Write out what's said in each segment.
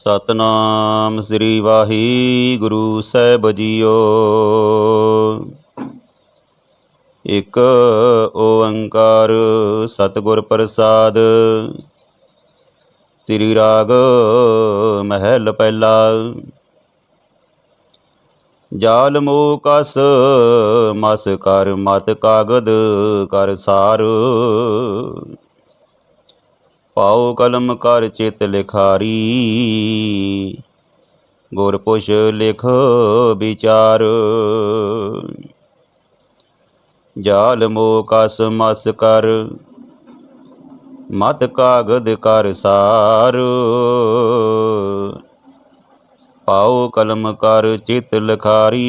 ਸਤਨਾਮ ਸ੍ਰੀ ਵਾਹਿਗੁਰੂ ਸਾਹਿਬ ਜੀਓ। ਇਕ ਓੰਕਾਰ ਸਤਿਗੁਰ ਪ੍ਰਸਾਦ। ਸ੍ਰੀ ਰਾਗ ਮਹਿਲ ਪਹਿਲਾ। ਜਾਲ ਮੋ ਕਸ, ਮਸ ਕਰ ਮਤ ਕਾਗਦ ਕਰ ਸਾਰ। ਪਾਉ ਕਲਮ ਕਰ ਚਿਤ ਲਿਖਾਰੀ। ਗੁਰ ਪੁਸ਼ ਲਿਖ ਵਿਚਾਰ। ਜਾਲ ਮੋ ਕਸ ਮਸ ਕਰ। ਮਤ ਕਾਗਦ ਕਰ ਸਾਰ। ਪਾਉ ਕਲਮ ਕਰ ਚਿਤ ਲਖਾਰੀ।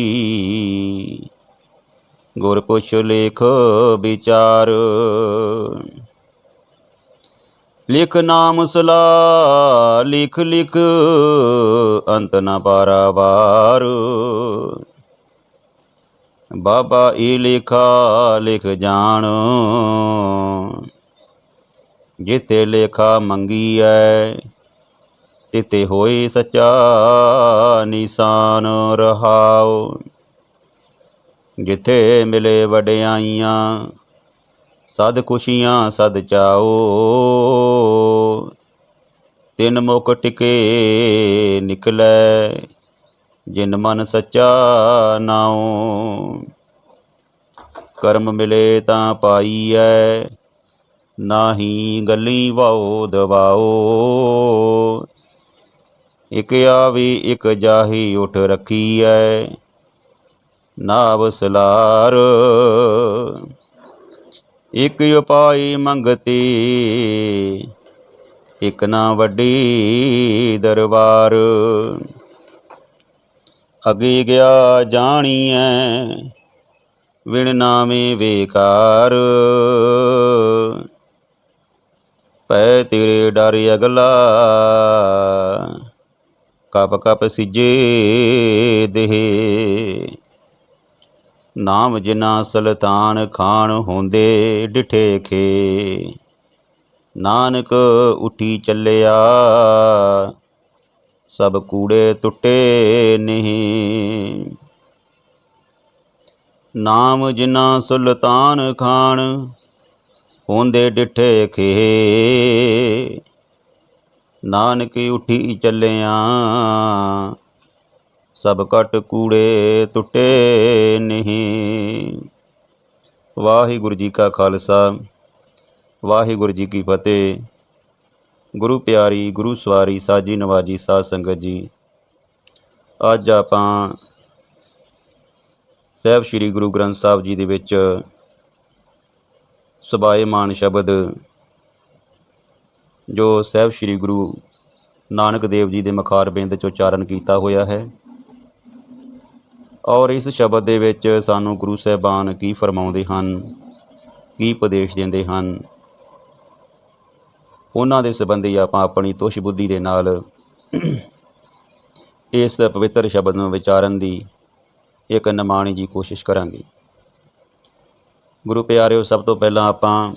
ਗੁਰ ਪੁਛ ਲੇਖ ਵਿਚਾਰ। ਲਿਖ ਨਾਮ ਸਲਾ ਲਿਖ ਲਿਖ ਅੰਤ ਨ ਪਾਰਾਵਾਰ ਬਾਬਾ ਈ ਲਿਖਾ ਲਿਖ ਜਾਣ ਜਿਤੇ ਲੇਖਾ ਮੰਗੀ ਮੰਗੀਐ ਤਿਤੇ ਹੋਏ ਸਚਾ ਨਿਸ਼ਾਨ ਰਹਾਉ। ਜਿਥੇ ਮਿਲੇ ਵਡਿਆਈਆਂ ਸਦ ਖੁਸ਼ੀਆਂ ਸਦ ਚਾਓ। ਤਿੰਨ ਮੁਖ ਟਿਕੇ ਨਿਕਲੈ, ਜਿਨ ਮਨ ਸੱਚਾ ਨਾਉ। ਕਰਮ ਮਿਲੇ ਤਾਂ ਪਾਈਐ, ਨਾਹੀ ਗੱਲੀ ਵਾਓ ਦਵਾਓ। ਇਕ ਆਵੀ ਇਕ ਜਾਹੀ ਉਠ ਰੱਖੀਐ, ਨਾਵ ਸਲਾਰ। ਇਕ ਉਪਾਈ ਮੰਗਤੀ, ਇਕ ਨਾ ਵੱਡੀ ਦਰਬਾਰ। ਅਗੇ ਗਿਆ ਜਾਣੀਐ, ਵਿਣ ਨਾਮੇ ਵੇਕਾਰ। ਪੈ ਤੇਰੇ ਡਰ ਅਗਲਾ, ਕਪ ਕਪ ਸਿਜੇ ਦੇਹ। ਨਾਮ ਜਿਨਾ ਸੁਲਤਾਨ ਖਾਨ ਹੁੰਦੇ ਡਿਠੇ ਖੇ। ਨਾਨਕ ਉਠੀ ਚੱਲਿਆ, ਸਭ ਕੂੜੇ ਟੁੱਟੇ ਨਹੀਂ। ਨਾਮ ਜਿਨਾ ਸੁਲਤਾਨ ਖਾਨ ਹੁੰਦੇ ਡਿਠੇ ਖੇ। ਨਾਨਕ ਉਠੀ ਚੱਲਿਆ ਸਭ ਕਟ ਕੂੜੇ ਟੁੱਟੇ ਨਹੀਂ। ਵਾਹਿਗੁਰੂ ਜੀ ਕਾ ਖਾਲਸਾ, ਵਾਹਿਗੁਰੂ ਜੀ ਕੀ ਫਤਿਹ। ਗੁਰੂ ਪਿਆਰੀ, ਗੁਰੂ ਸਵਾਰੀ, ਸਾਜੀ ਨਵਾਜੀ, ਸਾਧ ਸੰਗਤ ਜੀ। ਅੱਜ ਆਪਾਂ ਸਾਹਿਬ ਸ੍ਰੀ ਗੁਰੂ ਗ੍ਰੰਥ ਸਾਹਿਬ ਜੀ ਦੇ ਵਿੱਚ ਸਬਾਏ ਮਾਨ ਸ਼ਬਦ, ਜੋ ਸਾਹਿਬ ਸ੍ਰੀ ਗੁਰੂ ਨਾਨਕ ਦੇਵ ਜੀ ਦੇ ਮਖਾਰ ਬਿੰਦ 'ਚ ਉਚਾਰਨ ਕੀਤਾ ਹੋਇਆ ਹੈ। ਔਰ ਇਸ ਸ਼ਬਦ ਦੇ ਵਿੱਚ ਸਾਨੂੰ ਗੁਰੂ ਸਾਹਿਬਾਨ ਕੀ ਫਰਮਾਉਂਦੇ ਹਨ, ਕੀ ਉਪਦੇਸ਼ ਦਿੰਦੇ ਹਨ? ਉਹਨਾਂ ਦੇ ਸੰਬੰਧੀ ਆਪਾਂ ਆਪਣੀ ਤੁਸ਼ ਬੁੱਧੀ ਦੇ ਨਾਲ ਇਸ ਪਵਿੱਤਰ ਸ਼ਬਦ ਨੂੰ ਵਿਚਾਰਨ ਦੀ ਇੱਕ ਨਿਮਾਣੀ ਜੀ ਕੋਸ਼ਿਸ਼ ਕਰਾਂਗੇ। ਗੁਰੂ ਪਿਆਰਿਓ, ਸਭ ਤੋਂ ਪਹਿਲਾਂ ਆਪਾਂ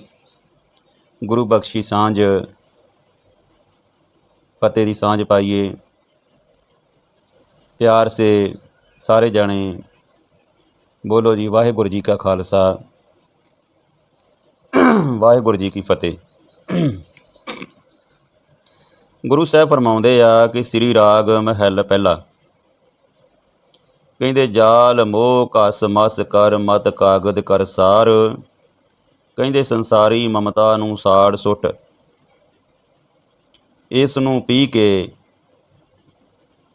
ਗੁਰੂ ਬਖਸ਼ੀ ਸਾਂਝ ਫਤਿਹ ਦੀ ਸਾਂਝ ਪਾਈਏ। ਪਿਆਰ ਸੇ ਸਾਰੇ ਜਾਣੇ ਬੋਲੋ ਜੀ, ਵਾਹਿਗੁਰੂ ਜੀ ਕਾ ਖਾਲਸਾ। ਵਾਹਿਗੁਰੂ ਜੀ ਕੀ ਫਤਿਹ। ਗੁਰੂ ਸਾਹਿਬ ਫਰਮਾਉਂਦੇ ਆ ਕਿ ਸ੍ਰੀ ਰਾਗ ਮਹਿਲ ਪਹਿਲਾ। ਕਹਿੰਦੇ, ਜਾਲ, ਮੋਹ, ਕਸ, ਮਸ ਕਰ, ਮਤ, ਕਾਗਦ ਕਰ, ਸਾਰ। ਕਹਿੰਦੇ, ਸੰਸਾਰੀ ਮਮਤਾ ਨੂੰ ਸਾੜ, ਸੁੱਟ। ਇਸ ਨੂੰ ਪੀ ਕੇ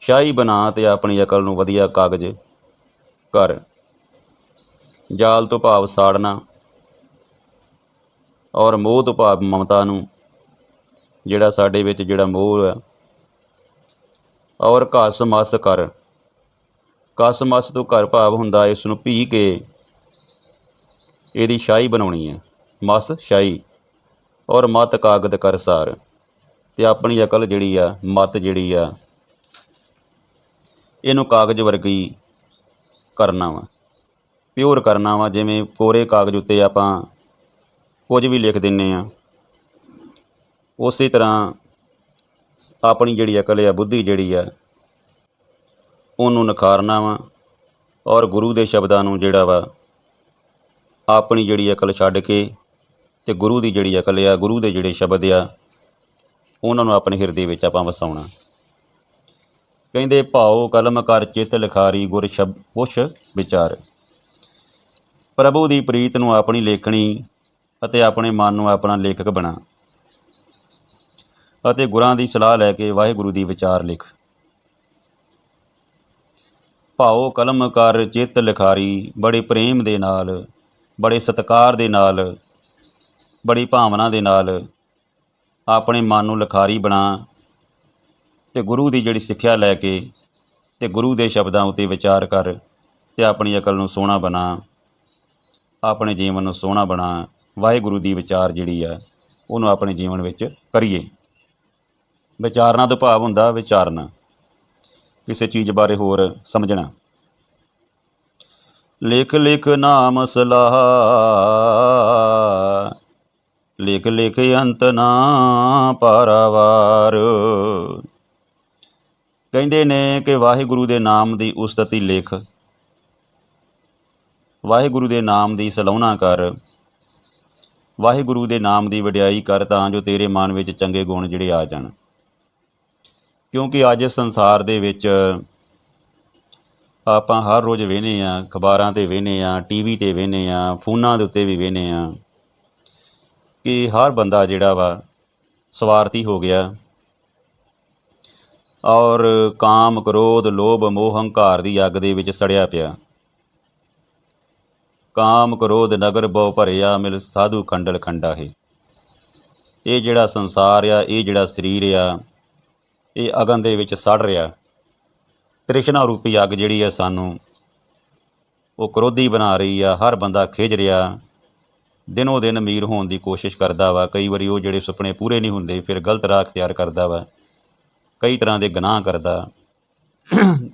ਸ਼ਾਹੀ ਬਣਾ ਤੇ ਆਪਣੀ ਅਕਲ ਨੂੰ ਵਧੀਆ ਕਾਗਜ਼ ਕਰ ਜਾਲ ਤੋਂ ਭਾਵ ਸਾੜਨਾ ਔਰ ਮੋਹ ਤੋਂ ਭਾਵ ਮਮਤਾ ਨੂੰ, ਜਿਹੜਾ ਸਾਡੇ ਵਿੱਚ ਜਿਹੜਾ ਮੋਹ ਆ। ਔਰ ਘਸ ਮਸ ਕਰ। ਕਸ ਮਸ ਤੋਂ ਘਰ ਭਾਵ ਹੁੰਦਾ ਇਸ ਨੂੰ ਪੀ ਕੇ ਇਹਦੀ ਸ਼ਾਹੀ ਬਣਾਉਣੀ ਹੈ। ਮਸ ਸ਼ਾਹੀ ਔਰ ਮਤ ਕਾਗਦ ਕਰ ਸਾਰ। ਤੇ ਆਪਣੀ ਅਕਲ ਜਿਹੜੀ ਆ, ਮਤ ਜਿਹੜੀ ਆ ਇਹਨੂੰ ਕਾਗਜ਼ ਵਰਗੀ ਕਰਨਾ ਵਾ ਪਿਓਰ ਕਰਨਾ ਵਾ, ਜਿਵੇਂ ਕੋਰੇ ਕਾਗਜ਼ ਉੱਤੇ ਆਪਾਂ ਕੁਝ ਵੀ ਲਿਖ ਦਿੰਨੇ ਆ। ਉਸੇ ਤਰ੍ਹਾਂ ਆਪਣੀ ਜਿਹੜੀ ਅਕਲ ਆ, ਬੁੱਧੀ ਜਿਹੜੀ ਆ, ਉਹਨੂੰ ਨਖਾਰਨਾ ਵਾ ਔਰ ਗੁਰੂ ਦੇ ਸ਼ਬਦਾਂ ਨੂੰ ਜਿਹੜਾ ਵਾ ਆਪਣੀ ਜਿਹੜੀ ਅਕਲ ਛੱਡ ਕੇ ਤੇ ਗੁਰੂ ਦੀ ਜਿਹੜੀ ਅਕਲ ਆ, ਗੁਰੂ ਦੇ ਜਿਹੜੇ ਸ਼ਬਦ ਆ, ਉਹਨਾਂ ਨੂੰ ਆਪਣੇ ਹਿਰਦੇ ਵਿੱਚ ਆਪਾਂ ਵਸਾਉਣਾ। ਕਹਿੰਦੇ, ਭਾਉ ਕਲਮ ਕਰ ਚਿਤ ਲਿਖਾਰੀ ਗੁਰ ਸ਼ਬ ਪੁਛ ਵਿਚਾਰ। ਪ੍ਰਭੂ ਦੀ ਪ੍ਰੀਤ ਨੂੰ ਆਪਣੀ ਲੇਖਣੀ ਅਤੇ ਆਪਣੇ ਮਨ ਨੂੰ ਆਪਣਾ ਲੇਖਕ ਬਣਾ ਅਤੇ ਗੁਰਾਂ ਦੀ ਸਲਾਹ ਲੈ ਕੇ ਵਾਹਿਗੁਰੂ ਦੀ ਵਿਚਾਰ ਲਿਖ। ਭਾਉ ਕਲਮ ਕਰ ਚਿੱਤ ਲਿਖਾਰੀ, ਬੜੇ ਪ੍ਰੇਮ ਦੇ ਨਾਲ, ਬੜੇ ਸਤਿਕਾਰ ਦੇ ਨਾਲ, ਬੜੀ ਭਾਵਨਾ ਦੇ ਨਾਲ, ਆਪਣੇ ਮਨ ਨੂੰ ਲਿਖਾਰੀ ਬਣਾ ਤੇ ਗੁਰੂ ਦੀ ਜਿਹੜੀ ਸਿੱਖਿਆ ਲੈ ਕੇ ਤੇ ਗੁਰੂ ਦੇ ਸ਼ਬਦਾਂ ਉਤੇ ਵਿਚਾਰ ਕਰ ਤੇ ਆਪਣੀ ਅਕਲ ਨੂੰ ਸੋਹਣਾ ਬਣਾ, ਆਪਣੇ ਜੀਵਨ ਨੂੰ ਸੋਹਣਾ ਬਣਾ, ਵਾਹਿਗੁਰੂ ਦੀ ਵਿਚਾਰ ਜਿਹੜੀ ਆ, ਉਹਨੂੰ ਆਪਣੇ ਜੀਵਨ ਵਿੱਚ ਕਰੀਏ। ਵਿਚਾਰਨਾ ਤੋਂ ਭਾਵ ਹੁੰਦਾ, ਵਿਚਾਰਨਾ। ਕਿਸੇ ਚੀਜ਼ ਬਾਰੇ ਹੋਰ ਸਮਝਣਾ। ਲਿਖ ਲਿਖ ਨਾਮ ਸਲਾਹ, ਲਿਖ ਲਿਖ ਅੰਤ ਨਾ ਪਾਰਾਵਾਰ। ਕਹਿੰਦੇ ਨੇ ਕਿ ਵਾਹਿਗੁਰੂ ਦੇ ਨਾਮ ਦੀ ਉਸਤਤੀ ਲਿਖ। ਵਾਹਿਗੁਰੂ ਦੇ ਨਾਮ ਦੀ ਸਲਾਹੁਣਾ ਕਰ। ਵਾਹਿਗੁਰੂ ਦੇ ਨਾਮ ਦੀ ਵਡਿਆਈ ਕਰ ਤਾਂ ਜੋ ਤੇਰੇ ਮਨ ਵਿੱਚ ਚੰਗੇ ਗੁਣ ਜਿਹੜੇ ਆ ਜਾਣ। ਕਿਉਂਕਿ ਅੱਜ ਸੰਸਾਰ ਦੇ ਵਿੱਚ ਆਪਾਂ ਹਰ ਰੋਜ਼ ਵੇਖਦੇ ਆ, ਅਖਬਾਰਾਂ ਤੇ ਵੇਖਦੇ ਆ ਟੀਵੀ ਤੇ ਵੇਖਦੇ ਆ, ਫੋਨਾਂ ਦੇ ਉੱਤੇ ਵੀ ਵੇਖਦੇ ਆ ਕਿ ਹਰ ਬੰਦਾ ਜਿਹੜਾ ਵਾ ਸਵਾਰਥੀ ਹੋ ਗਿਆ। ਔਰ ਕਾਮ, ਕ੍ਰੋਧ, ਲੋਭ, ਮੋਹ, ਹੰਕਾਰ ਦੀ ਅੱਗ ਦੇ ਵਿੱਚ ਸੜਿਆ ਪਿਆ। ਕਾਮ, ਕ੍ਰੋਧ, ਨਗਰ ਬਹੁ ਭਰਿਆ, ਮਿਲ ਸਾਧੂ ਖੰਡਲ ਖੰਡਾ ਹੈ। ਇਹ ਜਿਹੜਾ ਸੰਸਾਰ ਆ, ਇਹ ਜਿਹੜਾ ਸਰੀਰ ਆ, ਇਹ ਅਗਨ ਦੇ ਵਿੱਚ ਸੜ ਰਿਹਾ। ਤ੍ਰਿਸ਼ਨਾ ਰੂਪੀ ਅੱਗ ਜਿਹੜੀ ਆ ਸਾਨੂੰ, ਉਹ ਕ੍ਰੋਧੀ ਬਣਾ ਰਹੀ ਆ, ਹਰ ਬੰਦਾ ਖਿਜ ਰਿਹਾ। ਦਿਨੋ ਦਿਨ ਅਮੀਰ ਹੋਣ ਦੀ ਕੋਸ਼ਿਸ਼ ਕਰਦਾ ਵਾ, ਕਈ ਵਾਰੀ ਉਹ ਜਿਹੜੇ ਸੁਪਨੇ ਪੂਰੇ ਨਹੀਂ ਹੁੰਦੇ, ਫਿਰ ਗਲਤ ਰਾਹ ਅਖਤਿਆਰ ਕਰਦਾ ਵਾ। ਕਈ ਤਰ੍ਹਾਂ ਦੇ ਗੁਨਾਹ ਕਰਦਾ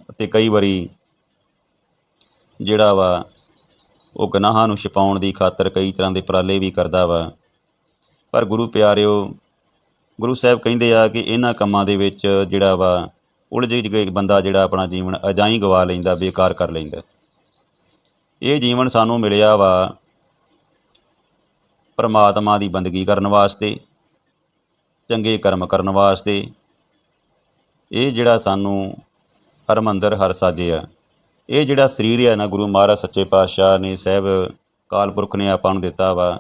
ਅਤੇ ਕਈ ਵਾਰੀ ਜਿਹੜਾ ਵਾ ਉਹ ਗੁਨਾਹਾਂ ਨੂੰ ਛਪਾਉਣ ਦੀ ਖਾਤਰ ਕਈ ਤਰ੍ਹਾਂ ਦੇ ਉਪਰਾਲੇ ਵੀ ਕਰਦਾ ਵਾ। ਪਰ ਗੁਰੂ ਪਿਆਰਿਓ, ਗੁਰੂ ਸਾਹਿਬ ਕਹਿੰਦੇ ਆ ਕਿ ਇਹਨਾਂ ਕੰਮਾਂ ਦੇ ਵਿੱਚ ਜਿਹੜਾ ਵਾ ਉਲਝ ਕੇ ਬੰਦਾ ਜਿਹੜਾ ਆਪਣਾ ਜੀਵਨ ਅਜਾਈ ਗਵਾ ਲੈਂਦਾ, ਬੇਕਾਰ ਕਰ ਲੈਂਦਾ। ਇਹ ਜੀਵਨ ਸਾਨੂੰ ਮਿਲਿਆ ਵਾ ਪਰਮਾਤਮਾ ਦੀ ਬੰਦਗੀ ਕਰਨ ਵਾਸਤੇ, ਚੰਗੇ ਕਰਮ ਕਰਨ ਵਾਸਤੇ ਇਹ ਜਿਹੜਾ ਸਾਨੂੰ ਹਰਮੰਦਰ ਹਰ ਸਾਜਿਆ ਇਹ ਜਿਹੜਾ ਸਰੀਰ ਹੈ ਨਾ, ਗੁਰੂ ਮਹਾਰਾਜ ਸੱਚੇ ਪਾਤਸ਼ਾਹ ਨੇ ਸਾਹਿਬ ਕਾਲਪੁਰਖ ਨੇ ਆਪਾਂ ਨੂੰ ਦਿੱਤਾ ਵਾ,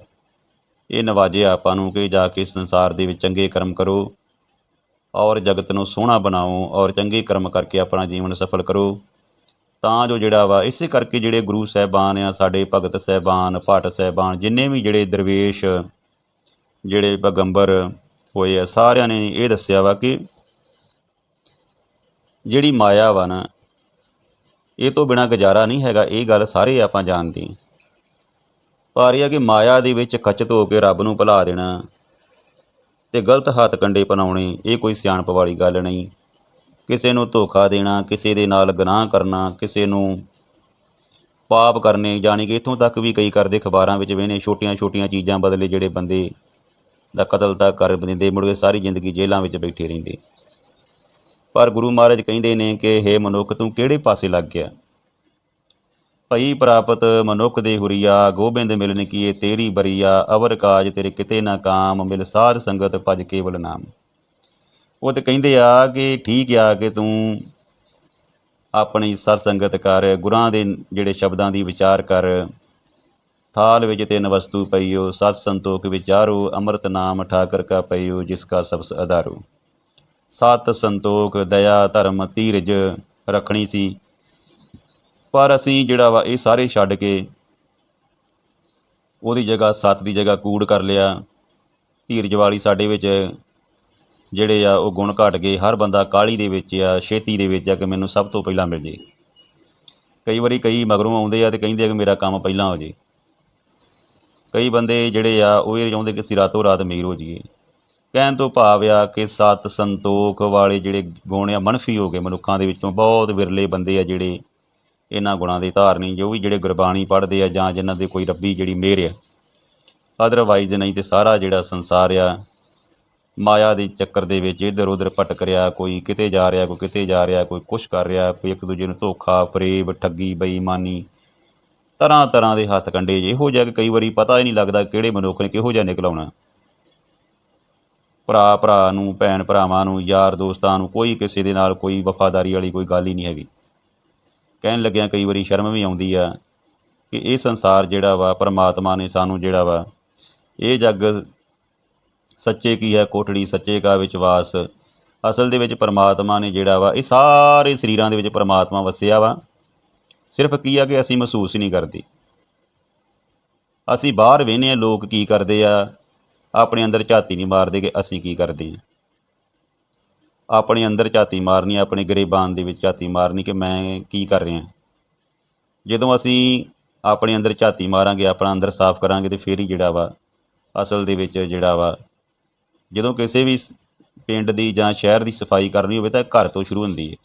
ਇਹ ਨਵਾਜਿਆ ਆਪਾਂ ਨੂੰ ਕਿ ਜਾ ਕੇ ਸੰਸਾਰ ਦੇ ਵਿੱਚ ਚੰਗੇ ਕਰਮ ਕਰੋ ਔਰ ਜਗਤ ਨੂੰ ਸੋਹਣਾ ਬਣਾਓ ਔਰ ਚੰਗੇ ਕਰਮ ਕਰਕੇ ਆਪਣਾ ਜੀਵਨ ਸਫਲ ਕਰੋ। ਤਾਂ ਜੋ ਜਿਹੜਾ ਵਾ, ਇਸੇ ਕਰਕੇ ਜਿਹੜੇ ਗੁਰੂ ਸਾਹਿਬਾਨ ਆ, ਸਾਡੇ ਭਗਤ ਸਾਹਿਬਾਨ, ਪਾਠ ਸਾਹਿਬਾਨ, ਜਿੰਨੇ ਵੀ ਜਿਹੜੇ ਦਰਵੇਸ਼, ਜਿਹੜੇ ਪੈਗੰਬਰ ਹੋਏ ਆ, ਸਾਰਿਆਂ ਨੇ ਇਹ ਦੱਸਿਆ ਵਾ ਕਿ ਜਿਹੜੀ ਮਾਇਆ ਵਾ ਨਾ, ਇਹ ਤੋਂ ਬਿਨਾ ਗੁਜ਼ਾਰਾ ਨਹੀਂ ਹੈਗਾ, ਇਹ ਗੱਲ ਸਾਰੇ ਆਪਾਂ ਜਾਣਦੇ ਹਾਂ। ਪਰ ਇਹ ਆ ਕਿ ਮਾਇਆ ਦੇ ਵਿੱਚ ਖਚਤ ਹੋ ਕੇ ਰੱਬ ਨੂੰ ਭੁਲਾ ਦੇਣਾ ਤੇ ਗਲਤ ਹੱਥ ਕੰਡੇ ਪਨਾਉਣੇ, ਇਹ ਕੋਈ ਸਿਆਣਪ ਵਾਲੀ ਗੱਲ ਨਹੀਂ। ਕਿਸੇ ਨੂੰ ਧੋਖਾ ਦੇਣਾ, ਕਿਸੇ ਦੇ ਨਾਲ ਗੁਨਾਹ ਕਰਨਾ, ਕਿਸੇ ਨੂੰ ਪਾਪ ਕਰਨੇ, ਜਾਣੀ ਕਿ ਇੱਥੋਂ ਤੱਕ ਵੀ ਕਈ ਕਰਦੇ ਅਖਬਾਰਾਂ ਵਿੱਚ ਵੇਨੇ ਛੋਟੀਆਂ ਛੋਟੀਆਂ ਚੀਜ਼ਾਂ ਬਦਲੇ ਜਿਹੜੇ ਬੰਦੇ ਦਾ ਕਤਲ ਤੱਕ ਕਰ ਦਿੰਦੇ, ਮੁੜ ਕੇ ਸਾਰੀ ਜ਼ਿੰਦਗੀ ਜੇਲ੍ਹਾਂ ਵਿੱਚ ਬੈਠੇ ਰਹਿੰਦੇ। ਪਰ ਗੁਰੂ ਮਹਾਰਾਜ ਕਹਿੰਦੇ ਨੇ ਕਿ ਹੇ ਮਨੁੱਖ, ਤੂੰ ਕਿਹੜੇ ਪਾਸੇ ਲੱਗ ਗਿਆ? ਭਈ ਪ੍ਰਾਪਤ ਮਨੁੱਖ ਦੇ ਹੁਰੀਆ, ਗੋਬਿੰਦ ਮਿਲਨ ਕੀਏ ਤੇਰੀ ਬਰੀਆ, ਅਵਰ ਕਾਜ ਤੇਰੇ ਕਿਤੇ ਨਾ ਕਾਮ, ਮਿਲ ਸਾਧ ਸੰਗਤ ਭਜ ਕੇਵਲ ਨਾਮ। ਉਹ ਤੇ ਕਹਿੰਦੇ ਆ ਕਿ ਠੀਕ ਆ ਕਿ ਤੂੰ ਆਪਣੀ ਸਤ ਸੰਗਤ ਕਰ, ਗੁਰਾਂ ਦੇ ਜਿਹੜੇ ਸ਼ਬਦਾਂ ਦੀ ਵਿਚਾਰ ਕਰ। ਥਾਲ ਵਿੱਚ ਤਿੰਨ ਵਸਤੂ ਪਈਓ, ਸਤ ਸੰਤੋਖ ਵਿਚਾਰੋ ਅੰਮ੍ਰਿਤ ਨਾਮ ਠਾਕਰ ਕਾ ਪਈਓ, ਜਿਸ ਕਾ ਸਬਸ ਆਧਾਰੋ ਸਤ ਸੰਤੋਖ ਦਇਆ ਧਰਮ ਧੀਰਜ ਰੱਖਣੀ ਸੀ। ਪਰ ਅਸੀਂ ਜਿਹੜਾ ਵਾ ਇਹ ਸਾਰੇ ਛੱਡ ਕੇ ਉਹਦੀ ਜਗ੍ਹਾ ਸਤ ਦੀ ਜਗ੍ਹਾ ਕੂੜ ਕਰ ਲਿਆ। ਧੀਰਜ ਵਾਲੀ ਸਾਡੇ ਵਿੱਚ ਜਿਹੜੇ ਆ ਉਹ ਗੁਣ ਘਟ ਗਏ। ਹਰ ਬੰਦਾ ਕਾਲੀ ਦੇ ਵਿੱਚ ਆ, ਛੇਤੀ ਦੇ ਵਿੱਚ ਆ ਕਿ ਮੈਨੂੰ ਸਭ ਤੋਂ ਪਹਿਲਾਂ ਮਿਲ ਜੇ। ਕਈ ਵਾਰੀ ਕਈ ਮਗਰੋਂ ਆਉਂਦੇ ਆ ਤੇ ਕਹਿੰਦੇ ਆ ਕਿ ਮੇਰਾ ਕੰਮ ਪਹਿਲਾਂ ਹੋ ਜੇ। ਕਈ ਬੰਦੇ ਜਿਹੜੇ ਆ ਉਹ ਇਹ ਚਾਹੁੰਦੇ ਕਿ ਅਸੀਂ ਰਾਤੋਂ ਰਾਤ ਅਮੀਰ ਹੋ ਜਾਈਏ। ਕਹਿਣ ਤੋਂ ਭਾਵ ਆ ਕਿ ਸਤ ਸੰਤੋਖ ਵਾਲੇ ਜਿਹੜੇ ਗੁਣ ਆ ਮਨਫੀ ਹੋ ਗਏ ਮਨੁੱਖਾਂ ਦੇ ਵਿੱਚੋਂ। ਬਹੁਤ ਵਿਰਲੇ ਬੰਦੇ ਆ ਜਿਹੜੇ ਇਹਨਾਂ ਗੁਣਾਂ ਦੇ ਧਾਰਨੀ ਜੋ ਵੀ ਜਿਹੜੇ ਗੁਰਬਾਣੀ ਪੜ੍ਹਦੇ ਆ ਜਾਂ ਜਿਨ੍ਹਾਂ ਦੇ ਕੋਈ ਰੱਬੀ ਜਿਹੜੀ ਮਿਹਰ ਆ। ਅਦਰਵਾਈਜ਼ ਨਹੀਂ ਤੇ ਸਾਰਾ ਜਿਹੜਾ ਸੰਸਾਰ ਆ, ਮਾਇਆ ਦੇ ਚੱਕਰ ਦੇ ਵਿੱਚ ਇੱਧਰ ਉੱਧਰ ਭਟਕ ਰਿਹਾ, ਕੋਈ ਕਿਤੇ ਜਾ ਰਿਹਾ, ਕੋਈ ਕਿਤੇ ਜਾ ਰਿਹਾ, ਕੋਈ ਕੁਛ ਕਰ ਰਿਹਾ, ਕੋਈ ਇੱਕ ਦੂਜੇ ਨੂੰ ਧੋਖਾ ਫਰੇਬ ਠੱਗੀ, ਬੇਈਮਾਨੀ ਤਰ੍ਹਾਂ ਤਰ੍ਹਾਂ ਦੇ ਹੱਥ ਕੰਡੇ ਜੇ। ਇਹੋ ਜਿਹਾ ਕਿ ਕਈ ਵਾਰੀ ਪਤਾ ਹੀ ਨਹੀਂ ਲੱਗਦਾ ਕਿਹੜੇ ਮਨੁੱਖ ਨੇ ਕਿਹੋ ਜਿਹਾ ਨਿਕਲਾਉਣਾ ਭਰਾ ਭਰਾ ਨੂੰ, ਭੈਣ ਭਰਾਵਾਂ ਨੂੰ, ਯਾਰ ਦੋਸਤਾਂ ਨੂੰ, ਕੋਈ ਕਿਸੇ ਦੇ ਨਾਲ ਕੋਈ ਵਫਾਦਾਰੀ ਵਾਲੀ ਕੋਈ ਗੱਲ ਹੀ ਨਹੀਂ ਹੈਗੀ। ਕਹਿਣ ਲੱਗਿਆਂ ਕਈ ਵਾਰੀ ਸ਼ਰਮ ਵੀ ਆਉਂਦੀ ਆ ਕਿ ਇਹ ਸੰਸਾਰ ਜਿਹੜਾ ਵਾ, ਪਰਮਾਤਮਾ ਨੇ ਸਾਨੂੰ ਜਿਹੜਾ ਵਾ, ਇਹ ਜੱਗ ਸੱਚੇ ਕੀ ਹੈ, ਕੋਠੜੀ ਸੱਚੇ ਕਾ ਵਿਚਵਾਸ ਅਸਲ ਦੇ ਵਿੱਚ ਪਰਮਾਤਮਾ ਨੇ ਜਿਹੜਾ ਵਾ, ਇਹ ਸਾਰੇ ਸਰੀਰਾਂ ਦੇ ਵਿੱਚ ਪਰਮਾਤਮਾ ਵਸਿਆ ਵਾ। ਸਿਰਫ ਕੀ ਆ ਕਿ ਅਸੀਂ ਮਹਿਸੂਸ ਨਹੀਂ ਕਰਦੇ। ਅਸੀਂ ਬਾਹਰ ਵੇਖਦੇ ਆ, ਲੋਕ ਕੀ ਕਰਦੇ ਆ ਆਪਣੇ ਅੰਦਰ ਝਾਤੀ ਨਹੀਂ ਮਾਰਦੇ ਕਿ ਅਸੀਂ ਕੀ ਕਰਦੇ ਹਾਂ। ਆਪਣੇ ਅੰਦਰ ਝਾਤੀ ਮਾਰਨੀ, ਆਪਣੇ ਗਰੇਬਾਨ ਦੇ ਵਿੱਚ ਝਾਤੀ ਮਾਰਨੀ ਕਿ ਮੈਂ ਕੀ ਕਰ ਰਿਹਾ ਜਦੋਂ ਅਸੀਂ ਆਪਣੇ ਅੰਦਰ ਝਾਤੀ ਮਾਰਾਂਗੇ, ਆਪਣਾ ਅੰਦਰ ਸਾਫ਼ ਕਰਾਂਗੇ ਤੇ ਫਿਰ ਹੀ ਜਿਹੜਾ ਵਾ, ਅਸਲ ਦੇ ਵਿੱਚ ਜਿਹੜਾ ਵਾ, ਜਦੋਂ ਕਿਸੇ ਵੀ ਪਿੰਡ ਦੀ ਜਾਂ ਸ਼ਹਿਰ ਦੀ ਸਫ਼ਾਈ ਕਰਨੀ ਹੋਵੇ ਤਾਂ ਘਰ ਤੋਂ ਸ਼ੁਰੂ ਹੁੰਦੀ ਹੈ।